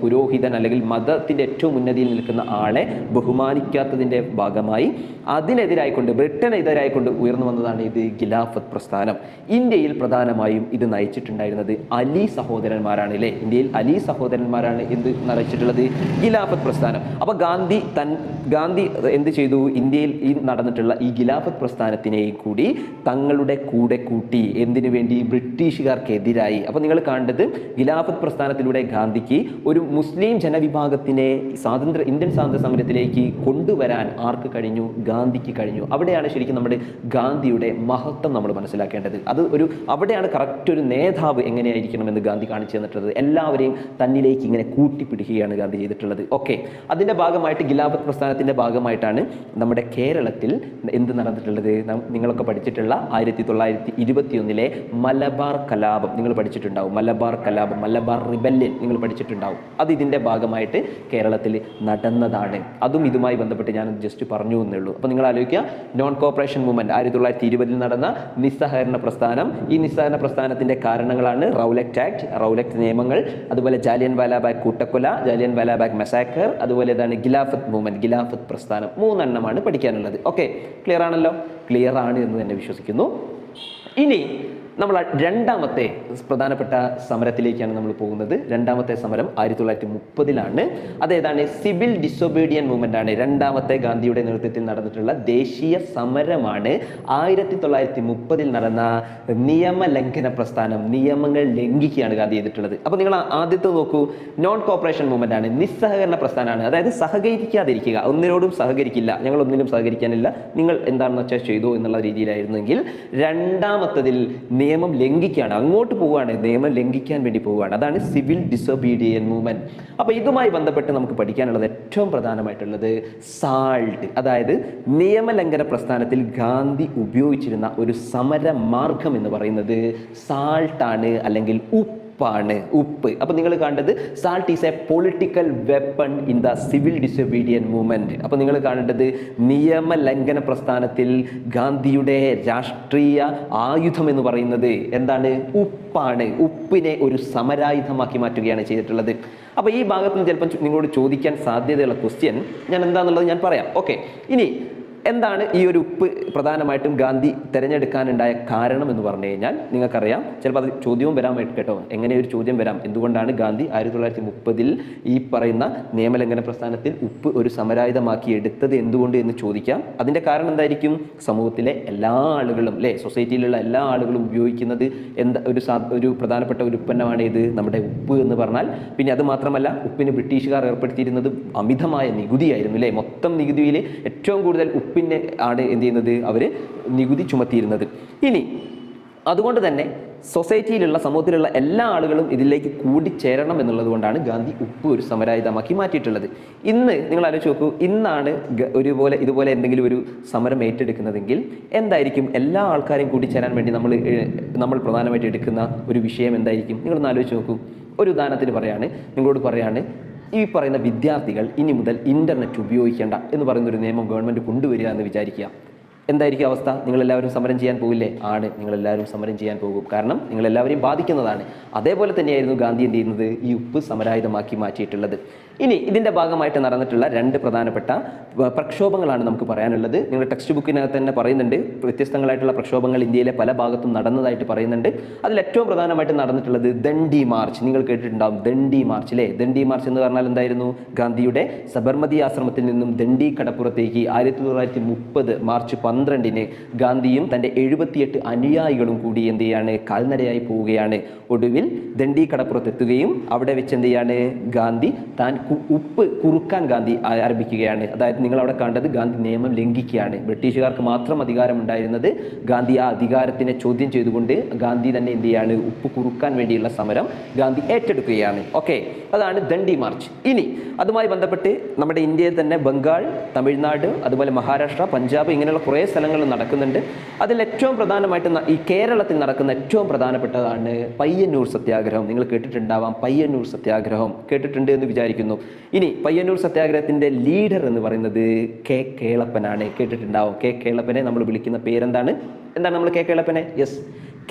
പുരോഹിതൻ അല്ലെങ്കിൽ മതത്തിന്റെ ഏറ്റവും ഉന്നതിയിൽ നിൽക്കുന്ന ആളെ ബഹുമാനിക്കാത്തതിന്റെ ഭാഗമായി അതിനെതിരായിക്കൊണ്ട് ബ്രിട്ടനെതിരായിക്കൊണ്ട് ഉയർന്നു വന്നതാണ് ഇത് ഗിലാഫത്ത് പ്രസ്ഥാനം. ഇന്ത്യയിൽ പ്രധാനമായും ഇത് നയിച്ചിട്ടുണ്ടായിരുന്നത് അലി സഹോദരന്മാരാണ് അല്ലേ? ഇന്ത്യയിൽ അലി സഹോദരന്മാരാണ് എന്ത് നയിച്ചിട്ടുള്ളത്? ഗിലാഫത്ത് പ്രസ്ഥാനം. അപ്പോൾ ഗാന്ധി തൻ ഗാന്ധി എന്ത് ചെയ്തു? ഇന്ത്യയിൽ ഈ നടന്നിട്ടുള്ള ഈ ഖിലാഫത്ത് പ്രസ്ഥാനത്തിനെയും കൂടി തങ്ങളുടെ കൂടെ കൂട്ടി എന്തിനു വേണ്ടി ബ്രിട്ടീഷുകാർക്കെതിരായി. അപ്പോൾ നിങ്ങൾ കണ്ടത് ഖിലാഫത്ത് പ്രസ്ഥാനത്തിലൂടെ ഗാന്ധിക്ക് ഒരു മുസ്ലിം ജനവിഭാഗത്തിനെ സ്വാതന്ത്ര്യ ഇന്ത്യൻ സ്വാതന്ത്ര്യ സമരത്തിലേക്ക് കൊണ്ടുവരാൻ ആർക്ക് കഴിഞ്ഞു? ഗാന്ധിക്ക് കഴിഞ്ഞു. അവിടെയാണ് ശരിക്കും നമ്മുടെ ഗാന്ധിയുടെ മഹത്വം നമ്മൾ മനസ്സിലാക്കേണ്ടത്. അത് ഒരു അവിടെയാണ് കറക്റ്റ് ഒരു നേതാവ് എങ്ങനെയായിരിക്കണമെന്ന് ഗാന്ധി കാണിച്ചു തന്നിട്ടുള്ളത്. എല്ലാവരെയും തന്നിലേക്ക് ഇങ്ങനെ കൂട്ടിപ്പിടിക്കുകയാണ് ഗാന്ധി ചെയ്തിട്ടുള്ളത്. ഓക്കെ അതിന്റെ ഭാഗമായിട്ട് ഖിലാഫത്ത് പ്രസ്ഥാനത്തിന്റെ ഭാഗമായിട്ടാണ് നമ്മുടെ കേരളത്തിൽ എന്ത് നടന്നിട്ടുള്ളത്? നിങ്ങളൊക്കെ പഠിച്ചിട്ടുള്ള ആയിരത്തി തൊള്ളായിരത്തി ഇരുപത്തിയൊന്നിലെ മലബാർ കലാപം നിങ്ങൾ പഠിച്ചിട്ടുണ്ടാവും. മലബാർ കലാപം മലബാർ റിബല്യൻ നിങ്ങൾ പഠിച്ചിട്ടുണ്ടാവും. അത് ഇതിന്റെ ഭാഗമായിട്ട് കേരളത്തിൽ നടന്നതാണ്. അതും ഇതുമായി ബന്ധപ്പെട്ട് ഞാൻ ജസ്റ്റ് പറഞ്ഞു എന്നേ ഉള്ളൂ. അപ്പോൾ നിങ്ങൾ ആലോചിക്കുക നോൺ കോപ്പറേഷൻ മൂവ്മെന്റ് ആയിരത്തി തൊള്ളായിരത്തി ഇരുപതിൽ നടന്ന നിസ്സഹകരണ പ്രസ്ഥാനം. ഈ നിസ്സഹകരണ പ്രസ്ഥാനത്തിന്റെ കാരണങ്ങളാണ് റൗലക്റ്റ് ആക്ട് റൗലക്റ്റ് നിയമങ്ങൾ അതുപോലെ ജാലിയൻ വാലാബാഗ് കൂട്ടക്കൊല ജാലിയൻ വാലാബാഗ് മെസാക്കർ അതുപോലെ ഇതാണ് ഗിലാഫത്ത് മൂവ്മെന്റ് ഗിലാഫത്ത് പ്രസ്ഥാനം. മൂന്നെണ്ണമാണ് പഠിക്കാനുള്ളത്. ഓക്കെ ക്ലിയർ ആണല്ലോ ക്ലിയർ ആണ് എന്ന് തന്നെ വിശ്വസിക്കുന്നു. ഇനി നമ്മൾ രണ്ടാമത്തെ പ്രധാനപ്പെട്ട സമരത്തിലേക്കാണ് നമ്മൾ പോകുന്നത്. രണ്ടാമത്തെ സമരം ആയിരത്തി തൊള്ളായിരത്തി മുപ്പതിലാണ് അതേതാണ് സിവിൽ ഡിസൊബീഡിയൻ മൂവ്മെന്റ് ആണ് രണ്ടാമത്തെ ഗാന്ധിയുടെ നേതൃത്വത്തിൽ നടന്നിട്ടുള്ള ദേശീയ സമരമാണ്. ആയിരത്തി തൊള്ളായിരത്തി മുപ്പതിൽ നടന്ന നിയമലംഘന പ്രസ്ഥാനം നിയമങ്ങൾ ലംഘിക്കുകയാണ് ഗാന്ധി ചെയ്തിട്ടുള്ളത്. അപ്പോൾ നിങ്ങൾ ആദ്യത്തെ നോക്കൂ. നോൺ കോപ്പറേഷൻ മൂവ്മെന്റ് ആണ്. നിസ്സഹകരണ പ്രസ്ഥാനമാണ്. അതായത് സഹകരിക്കാതിരിക്കുക. ഒന്നിനോടും സഹകരിക്കില്ല. ഞങ്ങൾ ഒന്നിനും സഹകരിക്കാനില്ല. നിങ്ങൾ എന്താണെന്ന് വെച്ചാൽ ചെയ്തു എന്നുള്ള രീതിയിലായിരുന്നെങ്കിൽ രണ്ടാമത്തതിൽ നിയമം ലംഘിക്കുകയാണ്. അങ്ങോട്ട് പോവുകയാണ്. നിയമം ലംഘിക്കാൻ വേണ്ടി പോവുകയാണ്. അതാണ് സിവിൽ ഡിസൊബീഡിയൻ മൂവ്മെന്റ് അപ്പോൾ ഇതുമായി ബന്ധപ്പെട്ട് നമുക്ക് പഠിക്കാനുള്ളത് ഏറ്റവും പ്രധാനമായിട്ടുള്ളത് സാൾട്ട് അതായത് നിയമലംഘന പ്രസ്ഥാനത്തിൽ ഗാന്ധി ഉപയോഗിച്ചിരുന്ന ഒരു സമര മാർഗം എന്ന് പറയുന്നത് സാൾട്ടാണ് അല്ലെങ്കിൽ ഉപ്പാണ് ഉപ്പ്. അപ്പോൾ നിങ്ങൾ കണ്ടത് salt is a political weapon in the civil disobedience movement. അപ്പോൾ നിങ്ങൾ കാണേണ്ടത് നിയമലംഘന പ്രസ്ഥാനത്തിൽ ഗാന്ധിയുടെ രാഷ്ട്രീയ ആയുധം എന്ന് പറയുന്നത് എന്താണ്? ഉപ്പാണ്. ഉപ്പിനെ ഒരു സമരായുധമാക്കി മാറ്റുകയാണ് ചെയ്തിട്ടുള്ളത്. അപ്പോൾ ഈ ഭാഗത്ത് നിന്ന് ചിലപ്പോൾ നിങ്ങളോട് ചോദിക്കാൻ സാധ്യതയുള്ള ക്വസ്റ്റ്യൻ ഞാൻ എന്താണെന്നുള്ളത് ഞാൻ പറയാം. ഓക്കെ ഇനി എന്താണ് ഈ ഒരു ഉപ്പ് പ്രധാനമായിട്ടും ഗാന്ധി തിരഞ്ഞെടുക്കാനുണ്ടായ കാരണം എന്ന് പറഞ്ഞു കഴിഞ്ഞാൽ നിങ്ങൾക്കറിയാം ചിലപ്പോൾ അത് ചോദ്യവും വരാൻ കേട്ടോ. എങ്ങനെ ഒരു ചോദ്യം വരാം? എന്തുകൊണ്ടാണ് ഗാന്ധി ആയിരത്തി തൊള്ളായിരത്തി മുപ്പതിൽ ഈ പറയുന്ന നിയമലംഘന പ്രസ്ഥാനത്തിൽ ഉപ്പ് ഒരു സമരായുധമാക്കി എടുത്തത് എന്തുകൊണ്ട് എന്ന് ചോദിക്കാം. അതിന്റെ കാരണം എന്തായിരിക്കും? സമൂഹത്തിലെ എല്ലാ ആളുകളും അല്ലേ? സൊസൈറ്റിയിലുള്ള എല്ലാ ആളുകളും ഉപയോഗിക്കുന്നത് എന്താ ഒരു ഒരു പ്രധാനപ്പെട്ട ഒരു ഉൽപ്പന്നമാണ് ഇത് നമ്മുടെ ഉപ്പ് എന്ന് പറഞ്ഞാൽ. പിന്നെ അത് മാത്രമല്ല ഉപ്പിന് ബ്രിട്ടീഷുകാർ ഏർപ്പെടുത്തിയിരുന്നത് അമിതമായ നികുതിയായിരുന്നു അല്ലേ? മൊത്തം നികുതിയിൽ ഏറ്റവും കൂടുതൽ ഉപ്പിനെ ആണ് എന്ത് ചെയ്യുന്നത്? അവർ നികുതി ചുമത്തിയിരുന്നത്. ഇനി അതുകൊണ്ട് തന്നെ സൊസൈറ്റിയിലുള്ള സമൂഹത്തിലുള്ള എല്ലാ ആളുകളും ഇതിലേക്ക് കൂടിച്ചേരണം എന്നുള്ളത് കൊണ്ടാണ് ഗാന്ധി ഉപ്പ് ഒരു സമരായുധമാക്കി മാറ്റിയിട്ടുള്ളത്. ഇന്ന് നിങ്ങൾ ആലോചിച്ച് നോക്കൂ ഇന്നാണ് ഒരുപോലെ ഇതുപോലെ എന്തെങ്കിലും ഒരു സമരം ഏറ്റെടുക്കുന്നതെങ്കിൽ എന്തായിരിക്കും? എല്ലാ ആൾക്കാരെയും കൂടിച്ചേരാൻ വേണ്ടി നമ്മൾ നമ്മൾ പ്രധാനമായിട്ട് എടുക്കുന്ന ഒരു വിഷയം എന്തായിരിക്കും? നിങ്ങളൊന്ന് ആലോചിച്ച് നോക്കൂ. ഒരു ഉദാഹരണത്തിന് പറയാണ് നിങ്ങളോട് പറയാണ് ഈ പറയുന്ന വിദ്യാർത്ഥികൾ ഇനി മുതൽ ഇന്റർനെറ്റ് ഉപയോഗിക്കേണ്ട എന്ന് പറയുന്ന ഒരു നിയമം ഗവൺമെന്റ് കൊണ്ടുവരിക എന്ന് വിചാരിക്കുക. എന്തായിരിക്കും അവസ്ഥ? നിങ്ങളെല്ലാവരും സമരം ചെയ്യാൻ പോകില്ലേ? ആണ്. നിങ്ങളെല്ലാവരും സമരം ചെയ്യാൻ പോകും. കാരണം നിങ്ങളെല്ലാവരെയും ബാധിക്കുന്നതാണ്. അതേപോലെ തന്നെയായിരുന്നു ഗാന്ധി എന്ത് ചെയ്യുന്നത്? ഈ ഉപ്പ് സമരായുധമാക്കി മാറ്റിയിട്ടുള്ളത്. ഇനി ഇതിന്റെ ഭാഗമായിട്ട് നടന്നിട്ടുള്ള രണ്ട് പ്രധാനപ്പെട്ട പ്രക്ഷോഭങ്ങളാണ് നമുക്ക് പറയാനുള്ളത്. നിങ്ങൾ ടെക്സ്റ്റ് ബുക്കിനകത്ത് തന്നെ പറയുന്നുണ്ട്. വ്യത്യസ്തങ്ങളായിട്ടുള്ള പ്രക്ഷോഭങ്ങൾ ഇന്ത്യയിലെ പല ഭാഗത്തും നടന്നതായിട്ട് പറയുന്നുണ്ട്. അതിൽ ഏറ്റവും പ്രധാനമായിട്ട് നടന്നിട്ടുള്ളത് ദണ്ഡി മാർച്ച്. നിങ്ങൾ കേട്ടിട്ടുണ്ടാവും ദണ്ഡി മാർച്ച് അല്ലേ ദണ്ഡി മാർച്ച് എന്ന് പറഞ്ഞാൽ എന്തായിരുന്നു? ഗാന്ധിയുടെ സബർമതി ആശ്രമത്തിൽ നിന്നും ദണ്ഡി കടപ്പുറത്തേക്ക് ആയിരത്തി തൊള്ളായിരത്തി മുപ്പത് മാർച്ച് പന്ത്രണ്ടിന് ഗാന്ധിയും തന്റെ എഴുപത്തിയെട്ട് അനുയായികളും കൂടി എന്ത് ചെയ്യാണ്? കാൽനടയായി പോവുകയാണ്. ഒടുവിൽ ദണ്ഡി കടപ്പുറത്തെത്തുകയും അവിടെ വെച്ച് എന്ത് ചെയ്യാണ്? ഗാന്ധി താൻ ഉപ്പ് കുറുക്കാൻ ഗാന്ധി ആരംഭിക്കുകയാണ്. അതായത് നിങ്ങൾ അവിടെ കണ്ടത് ഗാന്ധി നിയമം ലംഘിക്കുകയാണ്. ബ്രിട്ടീഷുകാർക്ക് മാത്രം അധികാരമുണ്ടായിരുന്നത് ഗാന്ധി ആ അധികാരത്തിനെ ചോദ്യം ചെയ്തുകൊണ്ട് ഗാന്ധി തന്നെ എന്ത് ചെയ്യാണ്? ഉപ്പ് കുറുക്കാൻ വേണ്ടിയുള്ള സമരം ഗാന്ധി ഏറ്റെടുക്കുകയാണ്. ഓക്കെ അതാണ് ദണ്ഡി മാർച്ച്. ഇനി അതുമായി ബന്ധപ്പെട്ട് നമ്മുടെ ഇന്ത്യയിൽ തന്നെ ബംഗാൾ തമിഴ്നാട് അതുപോലെ മഹാരാഷ്ട്ര പഞ്ചാബ് ഇങ്ങനെയുള്ള കുറേ സ്ഥലങ്ങൾ നടക്കുന്നുണ്ട്. അതിൽ ഏറ്റവും പ്രധാനമായിട്ട് ഈ കേരളത്തിൽ നടക്കുന്ന ഏറ്റവും പ്രധാനപ്പെട്ടതാണ് പയ്യന്നൂർ സത്യാഗ്രഹം. നിങ്ങൾ കേട്ടിട്ടുണ്ടാവാം പയ്യന്നൂർ സത്യാഗ്രഹം. കേട്ടിട്ടുണ്ട് എന്ന് വിചാരിക്കുന്നു. ഇനി പയ്യന്നൂർ സത്യാഗ്രഹത്തിന്റെ ലീഡർ എന്ന് പറയുന്നത് കെ കേളപ്പനാണ്. കേട്ടിട്ടുണ്ടാവും. കെ കേളപ്പനെ നമ്മൾ വിളിക്കുന്ന പേരെന്താണ്? എന്താണ് നമ്മൾ കെ കേളപ്പനെ? യെസ്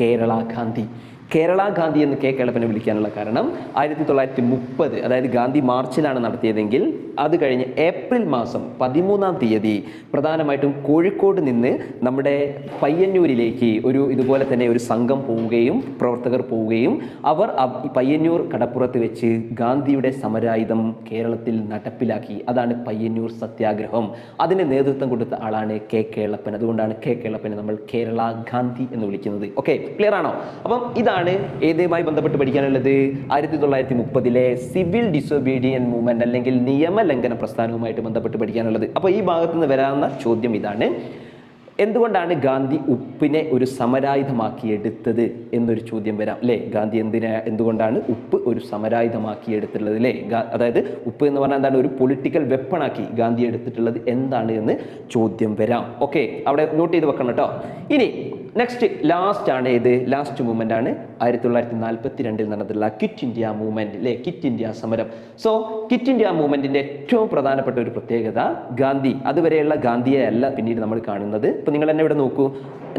കേരള ഗാന്ധി. കേരള ഗാന്ധി എന്ന് കെ കേളപ്പനെ വിളിക്കാനുള്ള കാരണം ആയിരത്തി തൊള്ളായിരത്തി മുപ്പത് അതായത് ഗാന്ധി മാർച്ചിലാണ് നടത്തിയതെങ്കിൽ അത് കഴിഞ്ഞ് ഏപ്രിൽ മാസം പതിമൂന്നാം തീയതി പ്രധാനമായിട്ടും കോഴിക്കോട് നിന്ന് നമ്മുടെ പയ്യന്നൂരിലേക്ക് ഒരു ഇതുപോലെ തന്നെ ഒരു സംഘം പോവുകയും പ്രവർത്തകർ പോവുകയും അവർ പയ്യന്നൂർ കടപ്പുറത്ത് വെച്ച് ഗാന്ധിയുടെ സമരായുധം കേരളത്തിൽ നടപ്പിലാക്കി. അതാണ് പയ്യന്നൂർ സത്യാഗ്രഹം. അതിന് നേതൃത്വം കൊടുത്ത ആളാണ് കെ കേളപ്പൻ. അതുകൊണ്ടാണ് കെ കേളപ്പനെ നമ്മൾ കേരള ഗാന്ധി എന്ന് വിളിക്കുന്നത്. ഓക്കെ ക്ലിയർ ആണോ? അപ്പം ഇതാണ് ഏതുമായി ബന്ധപ്പെട്ട് പഠിക്കാനുള്ളത്? ആയിരത്തി തൊള്ളായിരത്തി മുപ്പതിലെ സിവിൽ ഡിസൊബീഡിയൻ മൂവ്മെന്റ് അല്ലെങ്കിൽ നിയമലംഘന പ്രസ്ഥാനവുമായിട്ട് ബന്ധപ്പെട്ട് പഠിക്കാനുള്ളത്. അപ്പോൾ ഈ ഭാഗത്ത് നിന്ന് വരാവുന്ന ചോദ്യം ഇതാണ്. എന്തുകൊണ്ടാണ് ഗാന്ധി ഉപ്പിനെ ഒരു സമരായുധമാക്കി എടുത്തത് എന്നൊരു ചോദ്യം വരാം. അല്ലേ ഗാന്ധി എന്തിനാ എന്തുകൊണ്ടാണ് ഉപ്പ് ഒരു സമരായുധമാക്കി എടുത്തിട്ടുള്ളത് അല്ലേ അതായത് ഉപ്പ് എന്ന് പറഞ്ഞാൽ എന്താണ്? ഒരു പൊളിറ്റിക്കൽ വെപ്പണാക്കി ഗാന്ധി എടുത്തിട്ടുള്ളത് എന്താണ് എന്ന് ചോദ്യം വരാം. ഓക്കെ അവിടെ നോട്ട് ചെയ്ത് വെക്കണം കേട്ടോ. ഇനി നെക്സ്റ്റ് ലാസ്റ്റ് ആണ് ഏത്? ലാസ്റ്റ് മൂവ്മെന്റ് ആണ് ആയിരത്തി തൊള്ളായിരത്തി നാൽപ്പത്തി രണ്ടിൽ നടന്നിട്ടുള്ള കിറ്റ് ഇന്ത്യ മൂവ്മെന്റ് അല്ലേ കിറ്റ് ഇന്ത്യ സമരം. സോ കിറ്റ് ഇന്ത്യ മൂവ്മെന്റിന്റെ ഏറ്റവും പ്രധാനപ്പെട്ട ഒരു പ്രത്യേകത ഗാന്ധി. അതുവരെയുള്ള ഗാന്ധിയെ അല്ല പിന്നീട് നമ്മൾ കാണുന്നത്. ഇപ്പൊ നിങ്ങൾ തന്നെ ഇവിടെ നോക്കൂ.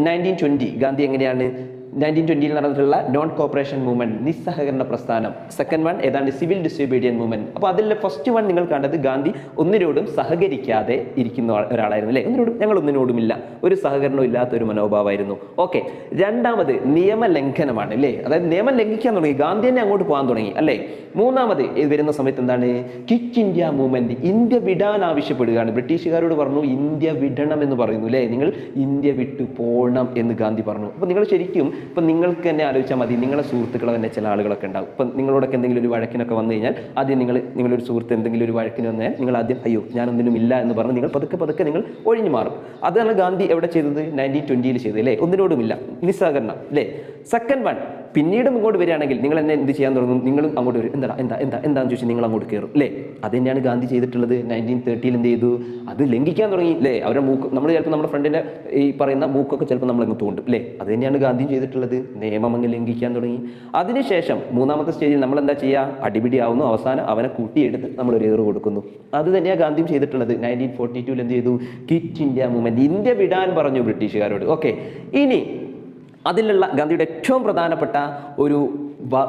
നയന്റീൻ ട്വന്റി ഗാന്ധി എങ്ങനെയാണ് നയന്റീൻ ട്വന്റിയിൽ നടന്നിട്ടുള്ള നോൺ കോപ്പറേഷൻ മൂവ്മെന്റ് നിസ്സഹകരണ പ്രസ്ഥാനം. സെക്കൻഡ് വൺ ഏതാണ്ട് സിവിൽ ഡിസോബീഡിയൻ മൂവ്മെന്റ് അപ്പോൾ അതിലെ ഫസ്റ്റ് വൺ നിങ്ങൾ കണ്ടത് ഗാന്ധി ഒന്നിനോടും സഹകരിക്കാതെ ഇരിക്കുന്ന ഒരാളായിരുന്നു അല്ലേ? ഒന്നിനോടും ഞങ്ങൾ ഒന്നിനോടുമില്ല. ഒരു സഹകരണവും ഇല്ലാത്ത ഒരു മനോഭാവമായിരുന്നു. ഓക്കെ രണ്ടാമത് നിയമലംഘനമാണ് അല്ലേ? അതായത് നിയമം ലംഘിക്കാൻ തുടങ്ങി. ഗാന്ധി തന്നെ അങ്ങോട്ട് പോകാൻ തുടങ്ങി അല്ലേ? മൂന്നാമത് വരുന്ന സമയത്ത് എന്താണ്? കിറ്റ് ഇന്ത്യ മൂവ്മെന്റ് ഇന്ത്യ വിടാൻ ആവശ്യപ്പെടുകയാണ്. ബ്രിട്ടീഷുകാരോട് പറഞ്ഞു ഇന്ത്യ വിടണം എന്ന് പറയുന്നു അല്ലേ? നിങ്ങൾ ഇന്ത്യ വിട്ടു പോകണം എന്ന് ഗാന്ധി പറഞ്ഞു. അപ്പോൾ നിങ്ങൾ ശരിക്കും ഇപ്പം നിങ്ങൾക്ക് തന്നെ ആലോചിച്ചാൽ മതി. നിങ്ങളുടെ സുഹൃത്തുക്കളെ തന്നെ ചില ആളുകളൊക്കെ ഉണ്ടാവും. ഇപ്പം നിങ്ങളോടൊക്കെ എന്തെങ്കിലും ഒരു വഴക്കിനൊക്കെ വന്നു കഴിഞ്ഞാൽ ആദ്യം നിങ്ങൾ നിങ്ങളൊരു സുഹൃത്ത് എന്തെങ്കിലും ഒരു വഴക്കിന് വന്നാൽ നിങ്ങൾ ആദ്യം അയ്യോ ഞാനൊന്നിനും ഇല്ല എന്ന് പറഞ്ഞ് നിങ്ങൾ പതുക്കെ പതുക്കെ നിങ്ങൾ ഒഴിഞ്ഞു മാറും. അതാണ് ഗാന്ധി എവിടെ ചെയ്തത്? നയന്റീൻ ട്വന്റിയിൽ ചെയ്തത് അല്ലേ? ഒന്നിനോടുമില്ല നിസ്സഹകരണം അല്ലേ? സെക്കൻഡ് വൺ പിന്നീടും ഇങ്ങോട്ട് വരികയാണെങ്കിൽ നിങ്ങൾ എന്നെ എന്ത് ചെയ്യാൻ തുടങ്ങും? നിങ്ങളും അങ്ങോട്ട് വരും. എന്താ എന്താ എന്താ എന്താണെന്ന് ചോദിച്ചാൽ നിങ്ങൾ അങ്ങോട്ട് കയറും അല്ലേ? അത് തന്നെയാണ് ഗാന്ധി ചെയ്തിട്ടുള്ളത്. നയന്റീൻ തേർട്ടിയിൽ എന്ത് ചെയ്തു? അത് ലംഘിക്കാൻ തുടങ്ങി അല്ലേ? അവരുടെ മൂക്ക് നമ്മൾ ചിലപ്പോൾ നമ്മുടെ ഫ്രണ്ടിന്റെ ഈ പറയുന്ന മൂക്കൊക്കെ ചിലപ്പോൾ നമ്മൾ അങ്ങ് തോണ്ടും അല്ലേ? അത് തന്നെയാണ് ഗാന്ധിയും ചെയ്തിട്ടുള്ളത്. നിയമം അങ്ങ് ലംഘിക്കാൻ തുടങ്ങി. അതിനുശേഷം മൂന്നാമത്തെ സ്റ്റേജിൽ നമ്മൾ എന്താ ചെയ്യുക അടിപിടിയാവുന്നു. അവസാനം അവനെ കൂട്ടിയെടുത്ത് നമ്മൾ ഒരു ഏറ് കൊടുക്കുന്നു. അത് തന്നെയാണ് ഗാന്ധിയും ചെയ്തിട്ടുള്ളത്. നയന്റീൻ ഫോർട്ടി ടൂവിൽ എന്ത് ചെയ്തു? കിറ്റ് ഇന്ത്യ മൂവ്മെന്റ് ഇന്ത്യ വിടാൻ പറഞ്ഞു ബ്രിട്ടീഷുകാരോട്. ഓക്കെ ഇനി അതിലുള്ള ഗാന്ധിയുടെ ഏറ്റവും പ്രധാനപ്പെട്ട ഒരു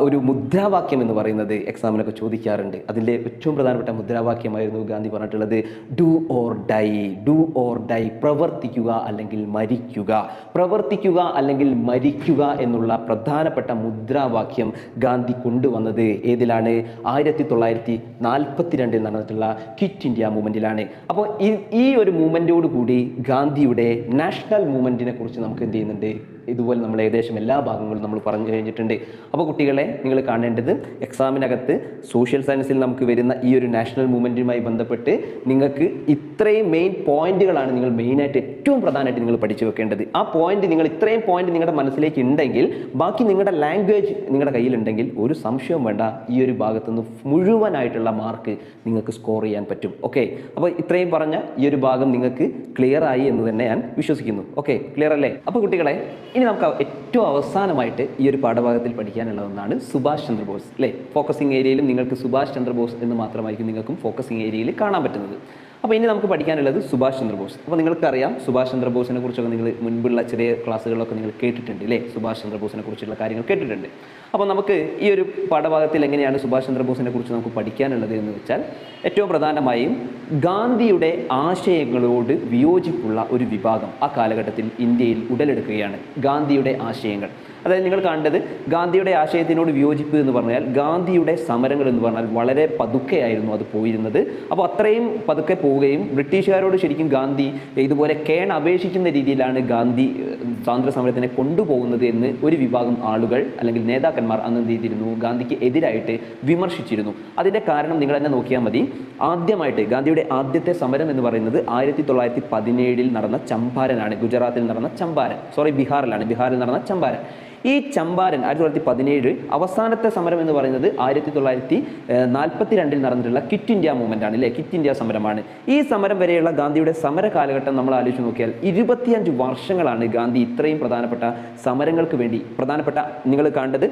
ഒരു മുദ്രാവാക്യം എന്ന് പറയുന്നത് എക്സാമിനൊക്കെ ചോദിക്കാറുണ്ട്. അതിന്റെ ഏറ്റവും പ്രധാനപ്പെട്ട മുദ്രാവാക്യമായിരുന്നു ഗാന്ധി പറഞ്ഞിട്ടുള്ളത് do or die do or die പ്രവർത്തിക്കുക അല്ലെങ്കിൽ മരിക്കുക പ്രവർത്തിക്കുക അല്ലെങ്കിൽ മരിക്കുക എന്നുള്ള പ്രധാനപ്പെട്ട മുദ്രാവാക്യം ഗാന്ധി കൊണ്ടുവന്നത് ഏതിലാണ്? ആയിരത്തി തൊള്ളായിരത്തി നാൽപ്പത്തി രണ്ടിൽ നടന്നിട്ടുള്ള ക്വിറ്റ് ഇന്ത്യ മൂവ്മെന്റിലാണ് അപ്പോൾ ഈ ഒരു മൂവ്മെന്റോടുകൂടി ഗാന്ധിയുടെ നാഷണൽ മൂവ്മെന്റിനെ കുറിച്ച് നമുക്ക് എന്ത് ചെയ്യുന്നുണ്ട്? ഇതുപോലെ നമ്മൾ ഏകദേശം എല്ലാ ഭാഗങ്ങളും നമ്മൾ പറഞ്ഞു കഴിഞ്ഞിട്ടുണ്ട്. അപ്പോൾ കുട്ടികളെ നിങ്ങൾ കാണേണ്ടത് എക്സാമിനകത്ത് സോഷ്യൽ സയൻസിൽ നമുക്ക് വരുന്ന ഈ ഒരു നാഷണൽ മൂവ്മെന്റുമായി ബന്ധപ്പെട്ട് നിങ്ങൾക്ക് ഇത്രയും മെയിൻ പോയിന്റുകളാണ് നിങ്ങൾ മെയിനായിട്ട് ഏറ്റവും പ്രധാനമായിട്ട് നിങ്ങൾ പഠിച്ചു വെക്കേണ്ടത്. ആ പോയിന്റ് നിങ്ങൾ ഇത്രയും പോയിന്റ് നിങ്ങളുടെ മനസ്സിലേക്ക് ഉണ്ടെങ്കിൽ ബാക്കി നിങ്ങളുടെ ലാംഗ്വേജ് നിങ്ങളുടെ കയ്യിലുണ്ടെങ്കിൽ ഒരു സംശയവും വേണ്ട. ഈ ഒരു ഭാഗത്തുനിന്ന് മുഴുവനായിട്ടുള്ള മാർക്ക് നിങ്ങൾക്ക് സ്കോർ ചെയ്യാൻ പറ്റും. ഓക്കെ അപ്പോൾ ഇത്രയും പറഞ്ഞ ഈ ഒരു ഭാഗം നിങ്ങൾക്ക് ക്ലിയർ ആയി എന്ന് തന്നെ ഞാൻ വിശ്വസിക്കുന്നു. ഓക്കെ ക്ലിയർ അല്ലേ? അപ്പോൾ കുട്ടികളെ ഇനി നമുക്ക് ഏറ്റവും അവസാനമായിട്ട് ഈ ഒരു പാഠഭാഗത്തിൽ പഠിക്കാനുള്ള ഒന്നാണ് സുഭാഷ് ചന്ദ്രബോസ് അല്ലേ? ഫോക്കസിങ് ഏരിയയിലും നിങ്ങൾക്ക് സുഭാഷ് ചന്ദ്രബോസ് എന്ന് മാത്രമായിരിക്കും നിങ്ങൾക്കും ഫോക്കസിങ് ഏരിയയിൽ കാണാൻ പറ്റുന്നത്. അപ്പോൾ ഇനി നമുക്ക് പഠിക്കാനുള്ളത് സുഭാഷ് ചന്ദ്രബോസ്. അപ്പോൾ നിങ്ങൾക്കറിയാം സുഭാഷ് ചന്ദ്രബോസിനെ കുറിച്ചൊക്കെ നിങ്ങൾ മുൻപുള്ള ചെറിയ ക്ലാസ്സുകളിലൊക്കെ നിങ്ങൾ കേട്ടിട്ടുണ്ട് അല്ലേ? സുഭാഷ് ചന്ദ്രബോസിനെ കുറിച്ചുള്ള കാര്യങ്ങൾ കേട്ടിട്ടുണ്ട്. അപ്പോൾ നമുക്ക് ഈ ഒരു പാഠഭാഗത്തിൽ എങ്ങനെയാണ് സുഭാഷ് ചന്ദ്രബോസിനെ കുറിച്ച് നമുക്ക് പഠിക്കാനുള്ളത് എന്ന് വെച്ചാൽ ഏറ്റവും പ്രധാനമായും ഗാന്ധിയുടെ ആശയങ്ങളോട് വിയോജിപ്പുള്ള ഒരു വിഭാഗം ആ കാലഘട്ടത്തിൽ ഇന്ത്യയിൽ ഉടലെടുക്കുകയാണ് ഗാന്ധിയുടെ ആശയങ്ങൾ. അതായത് നിങ്ങൾ കണ്ടത് ഗാന്ധിയുടെ ആശയത്തിനോട് വിയോജിപ്പ് എന്ന് പറഞ്ഞാൽ ഗാന്ധിയുടെ സമരങ്ങൾ എന്ന് പറഞ്ഞാൽ വളരെ പതുക്കെയായിരുന്നു അത് പോയിരുന്നത്. അപ്പോൾ അത്രയും പതുക്കെ പോവുകയും ബ്രിട്ടീഷുകാരോട് ശരിക്കും ഗാന്ധി ഇതുപോലെ കേൺ അപേക്ഷിക്കുന്ന രീതിയിലാണ് ഗാന്ധി സ്വാതന്ത്ര്യ സമരത്തിനെ കൊണ്ടുപോകുന്നത് എന്ന് ഒരു വിഭാഗം ആളുകൾ അല്ലെങ്കിൽ നേതാക്കന്മാർ അന്ന് എന്ത് ചെയ്തിരുന്നു? ഗാന്ധിക്ക് എതിരായിട്ട് വിമർശിച്ചിരുന്നു. അതിന്റെ കാരണം നിങ്ങൾ തന്നെ നോക്കിയാൽ മതി. ആദ്യമായിട്ട് ഗാന്ധിയുടെ ആദ്യത്തെ സമരം എന്ന് പറയുന്നത് ആയിരത്തി തൊള്ളായിരത്തി പതിനേഴിൽ നടന്ന ചമ്പാരനാണ്. ഗുജറാത്തിൽ നടന്ന ചമ്പാരൻ. സോറി ബീഹാറിലാണ്. ബീഹാറിൽ നടന്ന ചമ്പാരൻ. ഈ ചമ്പാരൻ ആയിരത്തി തൊള്ളായിരത്തി പതിനേഴ് അവസാനത്തെ സമരം എന്ന് പറയുന്നത് ആയിരത്തി തൊള്ളായിരത്തി നാൽപ്പത്തി രണ്ടിൽ നടന്നിട്ടുള്ള ക്വിറ്റ് ഇന്ത്യ മൂവ്മെന്റ് ആണ് അല്ലേ? ക്വിറ്റ് ഇന്ത്യ സമരമാണ്. ഈ സമരം വരെയുള്ള ഗാന്ധിയുടെ സമര കാലഘട്ടം നമ്മൾ ആലോചിച്ച് നോക്കിയാൽ ഇരുപത്തിയഞ്ച് വർഷങ്ങളാണ് ഗാന്ധി ഇത്രയും പ്രധാനപ്പെട്ട സമരങ്ങൾക്ക് വേണ്ടി പ്രധാനപ്പെട്ട നിങ്ങൾ കണ്ടത്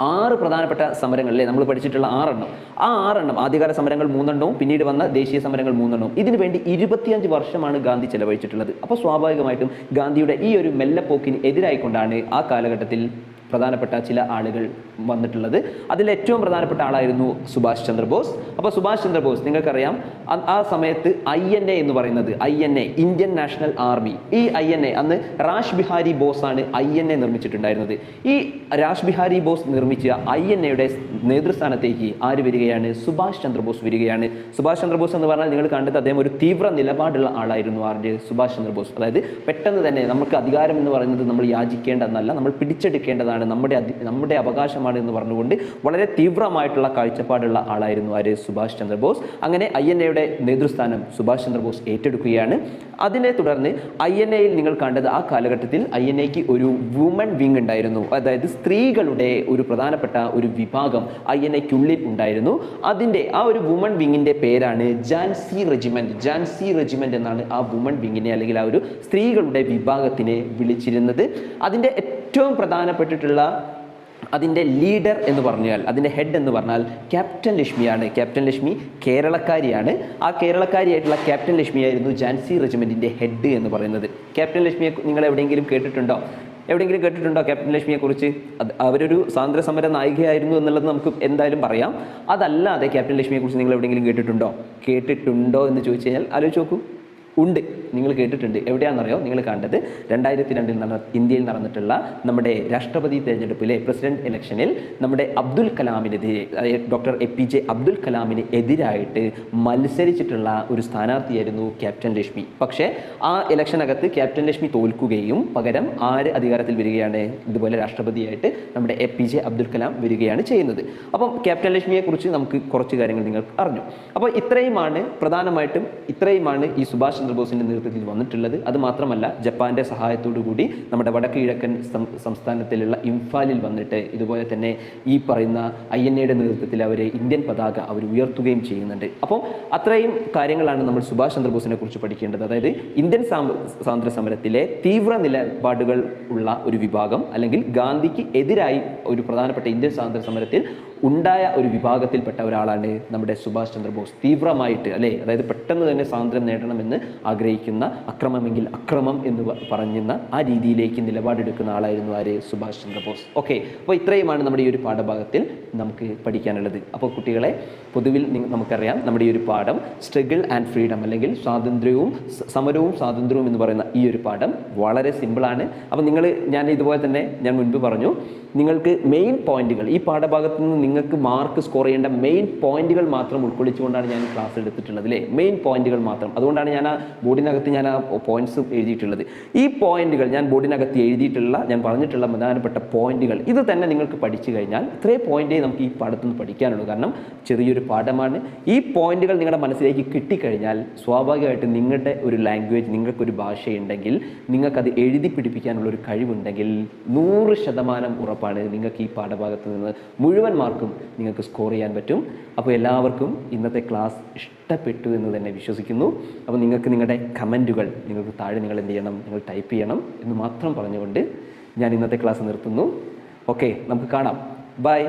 ആറ് പ്രധാനപ്പെട്ട സമരങ്ങളിലെ നമ്മൾ പഠിച്ചിട്ടുള്ള ആറെണ്ണം. ആ ആറെണ്ണം ആദ്യകാല സമരങ്ങൾ മൂന്നെണ്ണവും പിന്നീട് വന്ന ദേശീയ സമരങ്ങൾ മൂന്നെണ്ണവും. ഇതിനു വേണ്ടി ഇരുപത്തിയഞ്ച് വർഷമാണ് ഗാന്ധി ചെലവഴിച്ചിട്ടുള്ളത്. അപ്പോൾ സ്വാഭാവികമായിട്ടും ഗാന്ധിയുടെ ഈ ഒരു മെല്ലപ്പോക്കിന് എതിരായിക്കൊണ്ടാണ് ആ കാലഘട്ടത്തിൽ പ്രധാനപ്പെട്ട ചില ആളുകൾ വന്നിട്ടുള്ളത്. അതിൽ ഏറ്റവും പ്രധാനപ്പെട്ട ആളായിരുന്നു സുഭാഷ് ചന്ദ്രബോസ്. അപ്പോൾ സുഭാഷ് ചന്ദ്രബോസ് നിങ്ങൾക്കറിയാം ആ സമയത്ത് ഐ എൻ എ എന്ന് പറയുന്നത് I N A Indian National Army. ഈ ഐ എൻ എ അന്ന് രാജ് ബിഹാരി ബോസ് ആണ് ഐ എൻ എ നിർമ്മിച്ചിട്ടുണ്ടായിരുന്നത്. ഈ രാജ് ബിഹാരി ബോസ് നിർമ്മിച്ച ഐ എൻ എയുടെ നേതൃസ്ഥാനത്തേക്ക് ആര് വരികയാണ്? സുഭാഷ് ചന്ദ്രബോസ് വരികയാണ്. സുഭാഷ് ചന്ദ്രബോസ് എന്ന് പറഞ്ഞാൽ നിങ്ങൾ കണ്ടത് അദ്ദേഹം ഒരു തീവ്ര നിലപാടുള്ള ആളായിരുന്നു ആരുടെ? സുഭാഷ് ചന്ദ്രബോസ്. അതായത് പെട്ടെന്ന് തന്നെ നമുക്ക് അധികാരം എന്ന് പറയുന്നത് നമ്മൾ യാചിക്കേണ്ടതെന്നല്ല നമ്മൾ പിടിച്ചെടുക്കേണ്ടതാണ് നമ്മുടെ നമ്മുടെ അവകാശമാണ് എന്ന് പറഞ്ഞുകൊണ്ട് വളരെ തീവ്രമായിട്ടുള്ള കാഴ്ചപ്പാടുള്ള ആളായിരുന്നു ആര്? സുഭാഷ് ചന്ദ്രബോസ്. അങ്ങനെ ഐ എൻ എയുടെ നേതൃസ്ഥാനം സുഭാഷ് ചന്ദ്രബോസ് ഏറ്റെടുക്കുകയാണ്. അതിനെ തുടർന്ന് ഐ എൻ എയിൽ നിങ്ങൾ കണ്ടത് ആ കാലഘട്ടത്തിൽ ഐ എൻ എക്ക് ഒരു വുമൺ വിങ് ഉണ്ടായിരുന്നു. അതായത് സ്ത്രീകളുടെ ഒരു പ്രധാനപ്പെട്ട ഒരു വിഭാഗം ഐ എൻ എക്കുള്ളിൽ ഉണ്ടായിരുന്നു. അതിന്റെ ആ ഒരു വുമൺ വിങ്ങിന്റെ പേരാണ് ജാൻസി റെജിമെന്റ് ജാൻസി റെജിമെന്റ് എന്നാണ് ആ വുമൺ വിങ്ങിനെ അല്ലെങ്കിൽ ആ ഒരു സ്ത്രീകളുടെ വിഭാഗത്തിനെ വിളിച്ചിരുന്നത്. അതിന്റെ ഏറ്റവും പ്രധാനപ്പെട്ടിട്ടുള്ള അതിന്റെ ലീഡർ എന്ന് പറഞ്ഞാൽ അതിന്റെ ഹെഡ് എന്ന് പറഞ്ഞാൽ ക്യാപ്റ്റൻ ലക്ഷ്മിയാണ്. ക്യാപ്റ്റൻ ലക്ഷ്മി കേരളക്കാരിയാണ്. ആ കേരളക്കാരിയായിട്ടുള്ള ക്യാപ്റ്റൻ ലക്ഷ്മിയായിരുന്നു ജാൻസി റെജിമെന്റിന്റെ ഹെഡ് എന്ന് പറയുന്നത്. ക്യാപ്റ്റൻ ലക്ഷ്മിയെ നിങ്ങൾ എവിടെയെങ്കിലും കേട്ടിട്ടുണ്ടോ? എവിടെയെങ്കിലും കേട്ടിട്ടുണ്ടോ ക്യാപ്റ്റൻ ലക്ഷ്മിയെക്കുറിച്ച് അത് അവരൊരു സ്വാതന്ത്ര്യ സമര നായികയായിരുന്നു എന്നുള്ളത് നമുക്ക് എന്തായാലും പറയാം. അതല്ലാതെ ക്യാപ്റ്റൻ ലക്ഷ്മിയെക്കുറിച്ച് നിങ്ങൾ എവിടെയെങ്കിലും കേട്ടിട്ടുണ്ടോ? കേട്ടിട്ടുണ്ടോ എന്ന് ചോദിച്ചു കഴിഞ്ഞാൽ ആലോചിച്ച് നോക്കൂ. ഉണ്ട്. നിങ്ങൾ കേട്ടിട്ടുണ്ട്. എവിടെയാണെന്നറിയോ? നിങ്ങൾ കണ്ടത് രണ്ടായിരത്തി രണ്ടിൽ നടന്ന ഇന്ത്യയിൽ നടന്നിട്ടുള്ള നമ്മുടെ രാഷ്ട്രപതി തെരഞ്ഞെടുപ്പിലെ പ്രസിഡന്റ് ഇലക്ഷനിൽ നമ്മുടെ Abdul കലാമിനെതിരെ doctor A P J Abdul കലാമിന് എതിരായിട്ട് മത്സരിച്ചിട്ടുള്ള ഒരു സ്ഥാനാർത്ഥിയായിരുന്നു ക്യാപ്റ്റൻ ലക്ഷ്മി പക്ഷേ ആ ഇലക്ഷനകത്ത് ക്യാപ്റ്റൻ ലക്ഷ്മി തോൽക്കുകയും പകരം ആര് അധികാരത്തിൽ വരികയാണ്? ഇതുപോലെ രാഷ്ട്രപതിയായിട്ട് നമ്മുടെ A P J Abdul Kalam വരികയാണ് ചെയ്യുന്നത്. അപ്പം ക്യാപ്റ്റൻ ലക്ഷ്മിയെക്കുറിച്ച് നമുക്ക് കുറച്ച് കാര്യങ്ങൾ നിങ്ങൾ അറിഞ്ഞു. അപ്പോൾ ഇത്രയുമാണ് പ്രധാനമായിട്ടും ഇത്രയുമാണ് ഈ സുഭാഷ് ചന്ദ്രബോസിന്റെ നേതൃത്വത്തിൽ വന്നിട്ടുള്ളത്. അതുമാത്രമല്ല ജപ്പാന്റെ കൂടി നമ്മുടെ വടക്ക് കിഴക്കൻ സംസ്ഥാനത്തിലുള്ള ഇംഫാലിൽ വന്നിട്ട് ഇതുപോലെ തന്നെ ഈ പറയുന്ന ഐ എൻ എയുടെ നേതൃത്വത്തിൽ അവർ ഇന്ത്യൻ പതാക അവർ ഉയർത്തുകയും ചെയ്യുന്നുണ്ട്. അപ്പോൾ അത്രയും കാര്യങ്ങളാണ് നമ്മൾ സുഭാഷ് ചന്ദ്രബോസിനെ കുറിച്ച് പഠിക്കേണ്ടത്. അതായത് ഇന്ത്യൻ സ്വാതന്ത്ര്യ സമരത്തിലെ തീവ്ര നിലപാടുകൾ ഉള്ള ഒരു വിഭാഗം അല്ലെങ്കിൽ ഗാന്ധിക്ക് എതിരായി ഒരു പ്രധാനപ്പെട്ട ഇന്ത്യൻ സ്വാതന്ത്ര്യ സമരത്തിൽ ഉണ്ടായ ഒരു വിഭാഗത്തിൽപ്പെട്ട ഒരാളാണ് നമ്മുടെ സുഭാഷ് ചന്ദ്രബോസ്. തീവ്രമായിട്ട് അല്ലേ? അതായത് പെട്ടെന്ന് തന്നെ സ്വാതന്ത്ര്യം നേടണമെന്ന് ആഗ്രഹിക്കുന്ന അക്രമമെങ്കിൽ അക്രമം എന്ന് പറഞ്ഞുന്ന ആ രീതിയിലേക്ക് നിലപാടെടുക്കുന്ന ആളായിരുന്നു ആര്? സുഭാഷ് ചന്ദ്രബോസ്. ഓക്കെ അപ്പോൾ ഇത്രയുമാണ് നമ്മുടെ ഈ ഒരു പാഠഭാഗത്തിൽ നമുക്ക് പഠിക്കാനുള്ളത്. അപ്പോൾ കുട്ടികളെ പൊതുവിൽ നമുക്കറിയാം നമ്മുടെ ഈ ഒരു പാഠം സ്ട്രഗിൾ ആൻഡ് ഫ്രീഡം അല്ലെങ്കിൽ സ്വാതന്ത്ര്യവും സമരവും സ്വാതന്ത്ര്യവും എന്ന് പറയുന്ന ഈ ഒരു പാഠം വളരെ സിമ്പിളാണ് അപ്പോൾ നിങ്ങൾ ഞാൻ ഇതുപോലെ തന്നെ ഞാൻ മുൻപ് പറഞ്ഞു നിങ്ങൾക്ക് മെയിൻ പോയിന്റുകൾ ഈ പാഠഭാഗത്ത് നിന്ന് നിങ്ങൾക്ക് മാർക്ക് സ്കോർ ചെയ്യേണ്ട മെയിൻ പോയിന്റുകൾ മാത്രം ഉൾക്കൊള്ളിച്ചുകൊണ്ടാണ് ഞാൻ ക്ലാസ് എടുത്തിട്ടുള്ളത് അല്ലേ മെയിൻ പോയിന്റുകൾ മാത്രം. അതുകൊണ്ടാണ് ഞാൻ ആ ബോർഡിനകത്ത് ഞാൻ ആ പോയിന്റ്സ് എഴുതിയിട്ടുള്ളത്. ഈ പോയിന്റുകൾ ഞാൻ ബോർഡിനകത്ത് എഴുതിയിട്ടുള്ള ഞാൻ പറഞ്ഞിട്ടുള്ള പ്രധാനപ്പെട്ട പോയിന്റുകൾ ഇത് തന്നെ നിങ്ങൾക്ക് പഠിച്ചു കഴിഞ്ഞാൽ ഇത്രയും പോയിന്റേ നമുക്ക് ഈ പാഠത്തിൽ നിന്ന് പഠിക്കാനുള്ളൂ. കാരണം ചെറിയൊരു പാഠമാണ്. ഈ പോയിന്റുകൾ നിങ്ങളുടെ മനസ്സിലേക്ക് കിട്ടിക്കഴിഞ്ഞാൽ സ്വാഭാവികമായിട്ട് നിങ്ങളുടെ ഒരു ലാംഗ്വേജ് നിങ്ങൾക്കൊരു ഭാഷയുണ്ടെങ്കിൽ നിങ്ങൾക്കത് എഴുതി പിടിപ്പിക്കാനുള്ള ഒരു കഴിവുണ്ടെങ്കിൽ നൂറ് ശതമാനം ഉറപ്പാണ് നിങ്ങൾക്ക് ഈ പാഠഭാഗത്ത് നിന്ന് മുഴുവൻ മാർക്കും നിങ്ങൾക്ക് സ്കോർ ചെയ്യാൻ പറ്റും. അപ്പോൾ എല്ലാവർക്കും ഇന്നത്തെ ക്ലാസ് ഇഷ്ടപ്പെട്ടു എന്ന് തന്നെ വിശ്വസിക്കുന്നു. അപ്പോൾ നിങ്ങൾക്ക് നിങ്ങളുടെ കമന്റുകൾ നിങ്ങൾക്ക് താഴെ നിങ്ങൾ എന്ത് ചെയ്യണം നിങ്ങൾ ടൈപ്പ് ചെയ്യണം എന്ന് മാത്രം പറഞ്ഞുകൊണ്ട് ഞാൻ ഇന്നത്തെ ക്ലാസ് നിർത്തുന്നു. ഓക്കെ നമുക്ക് കാണാം. ബൈ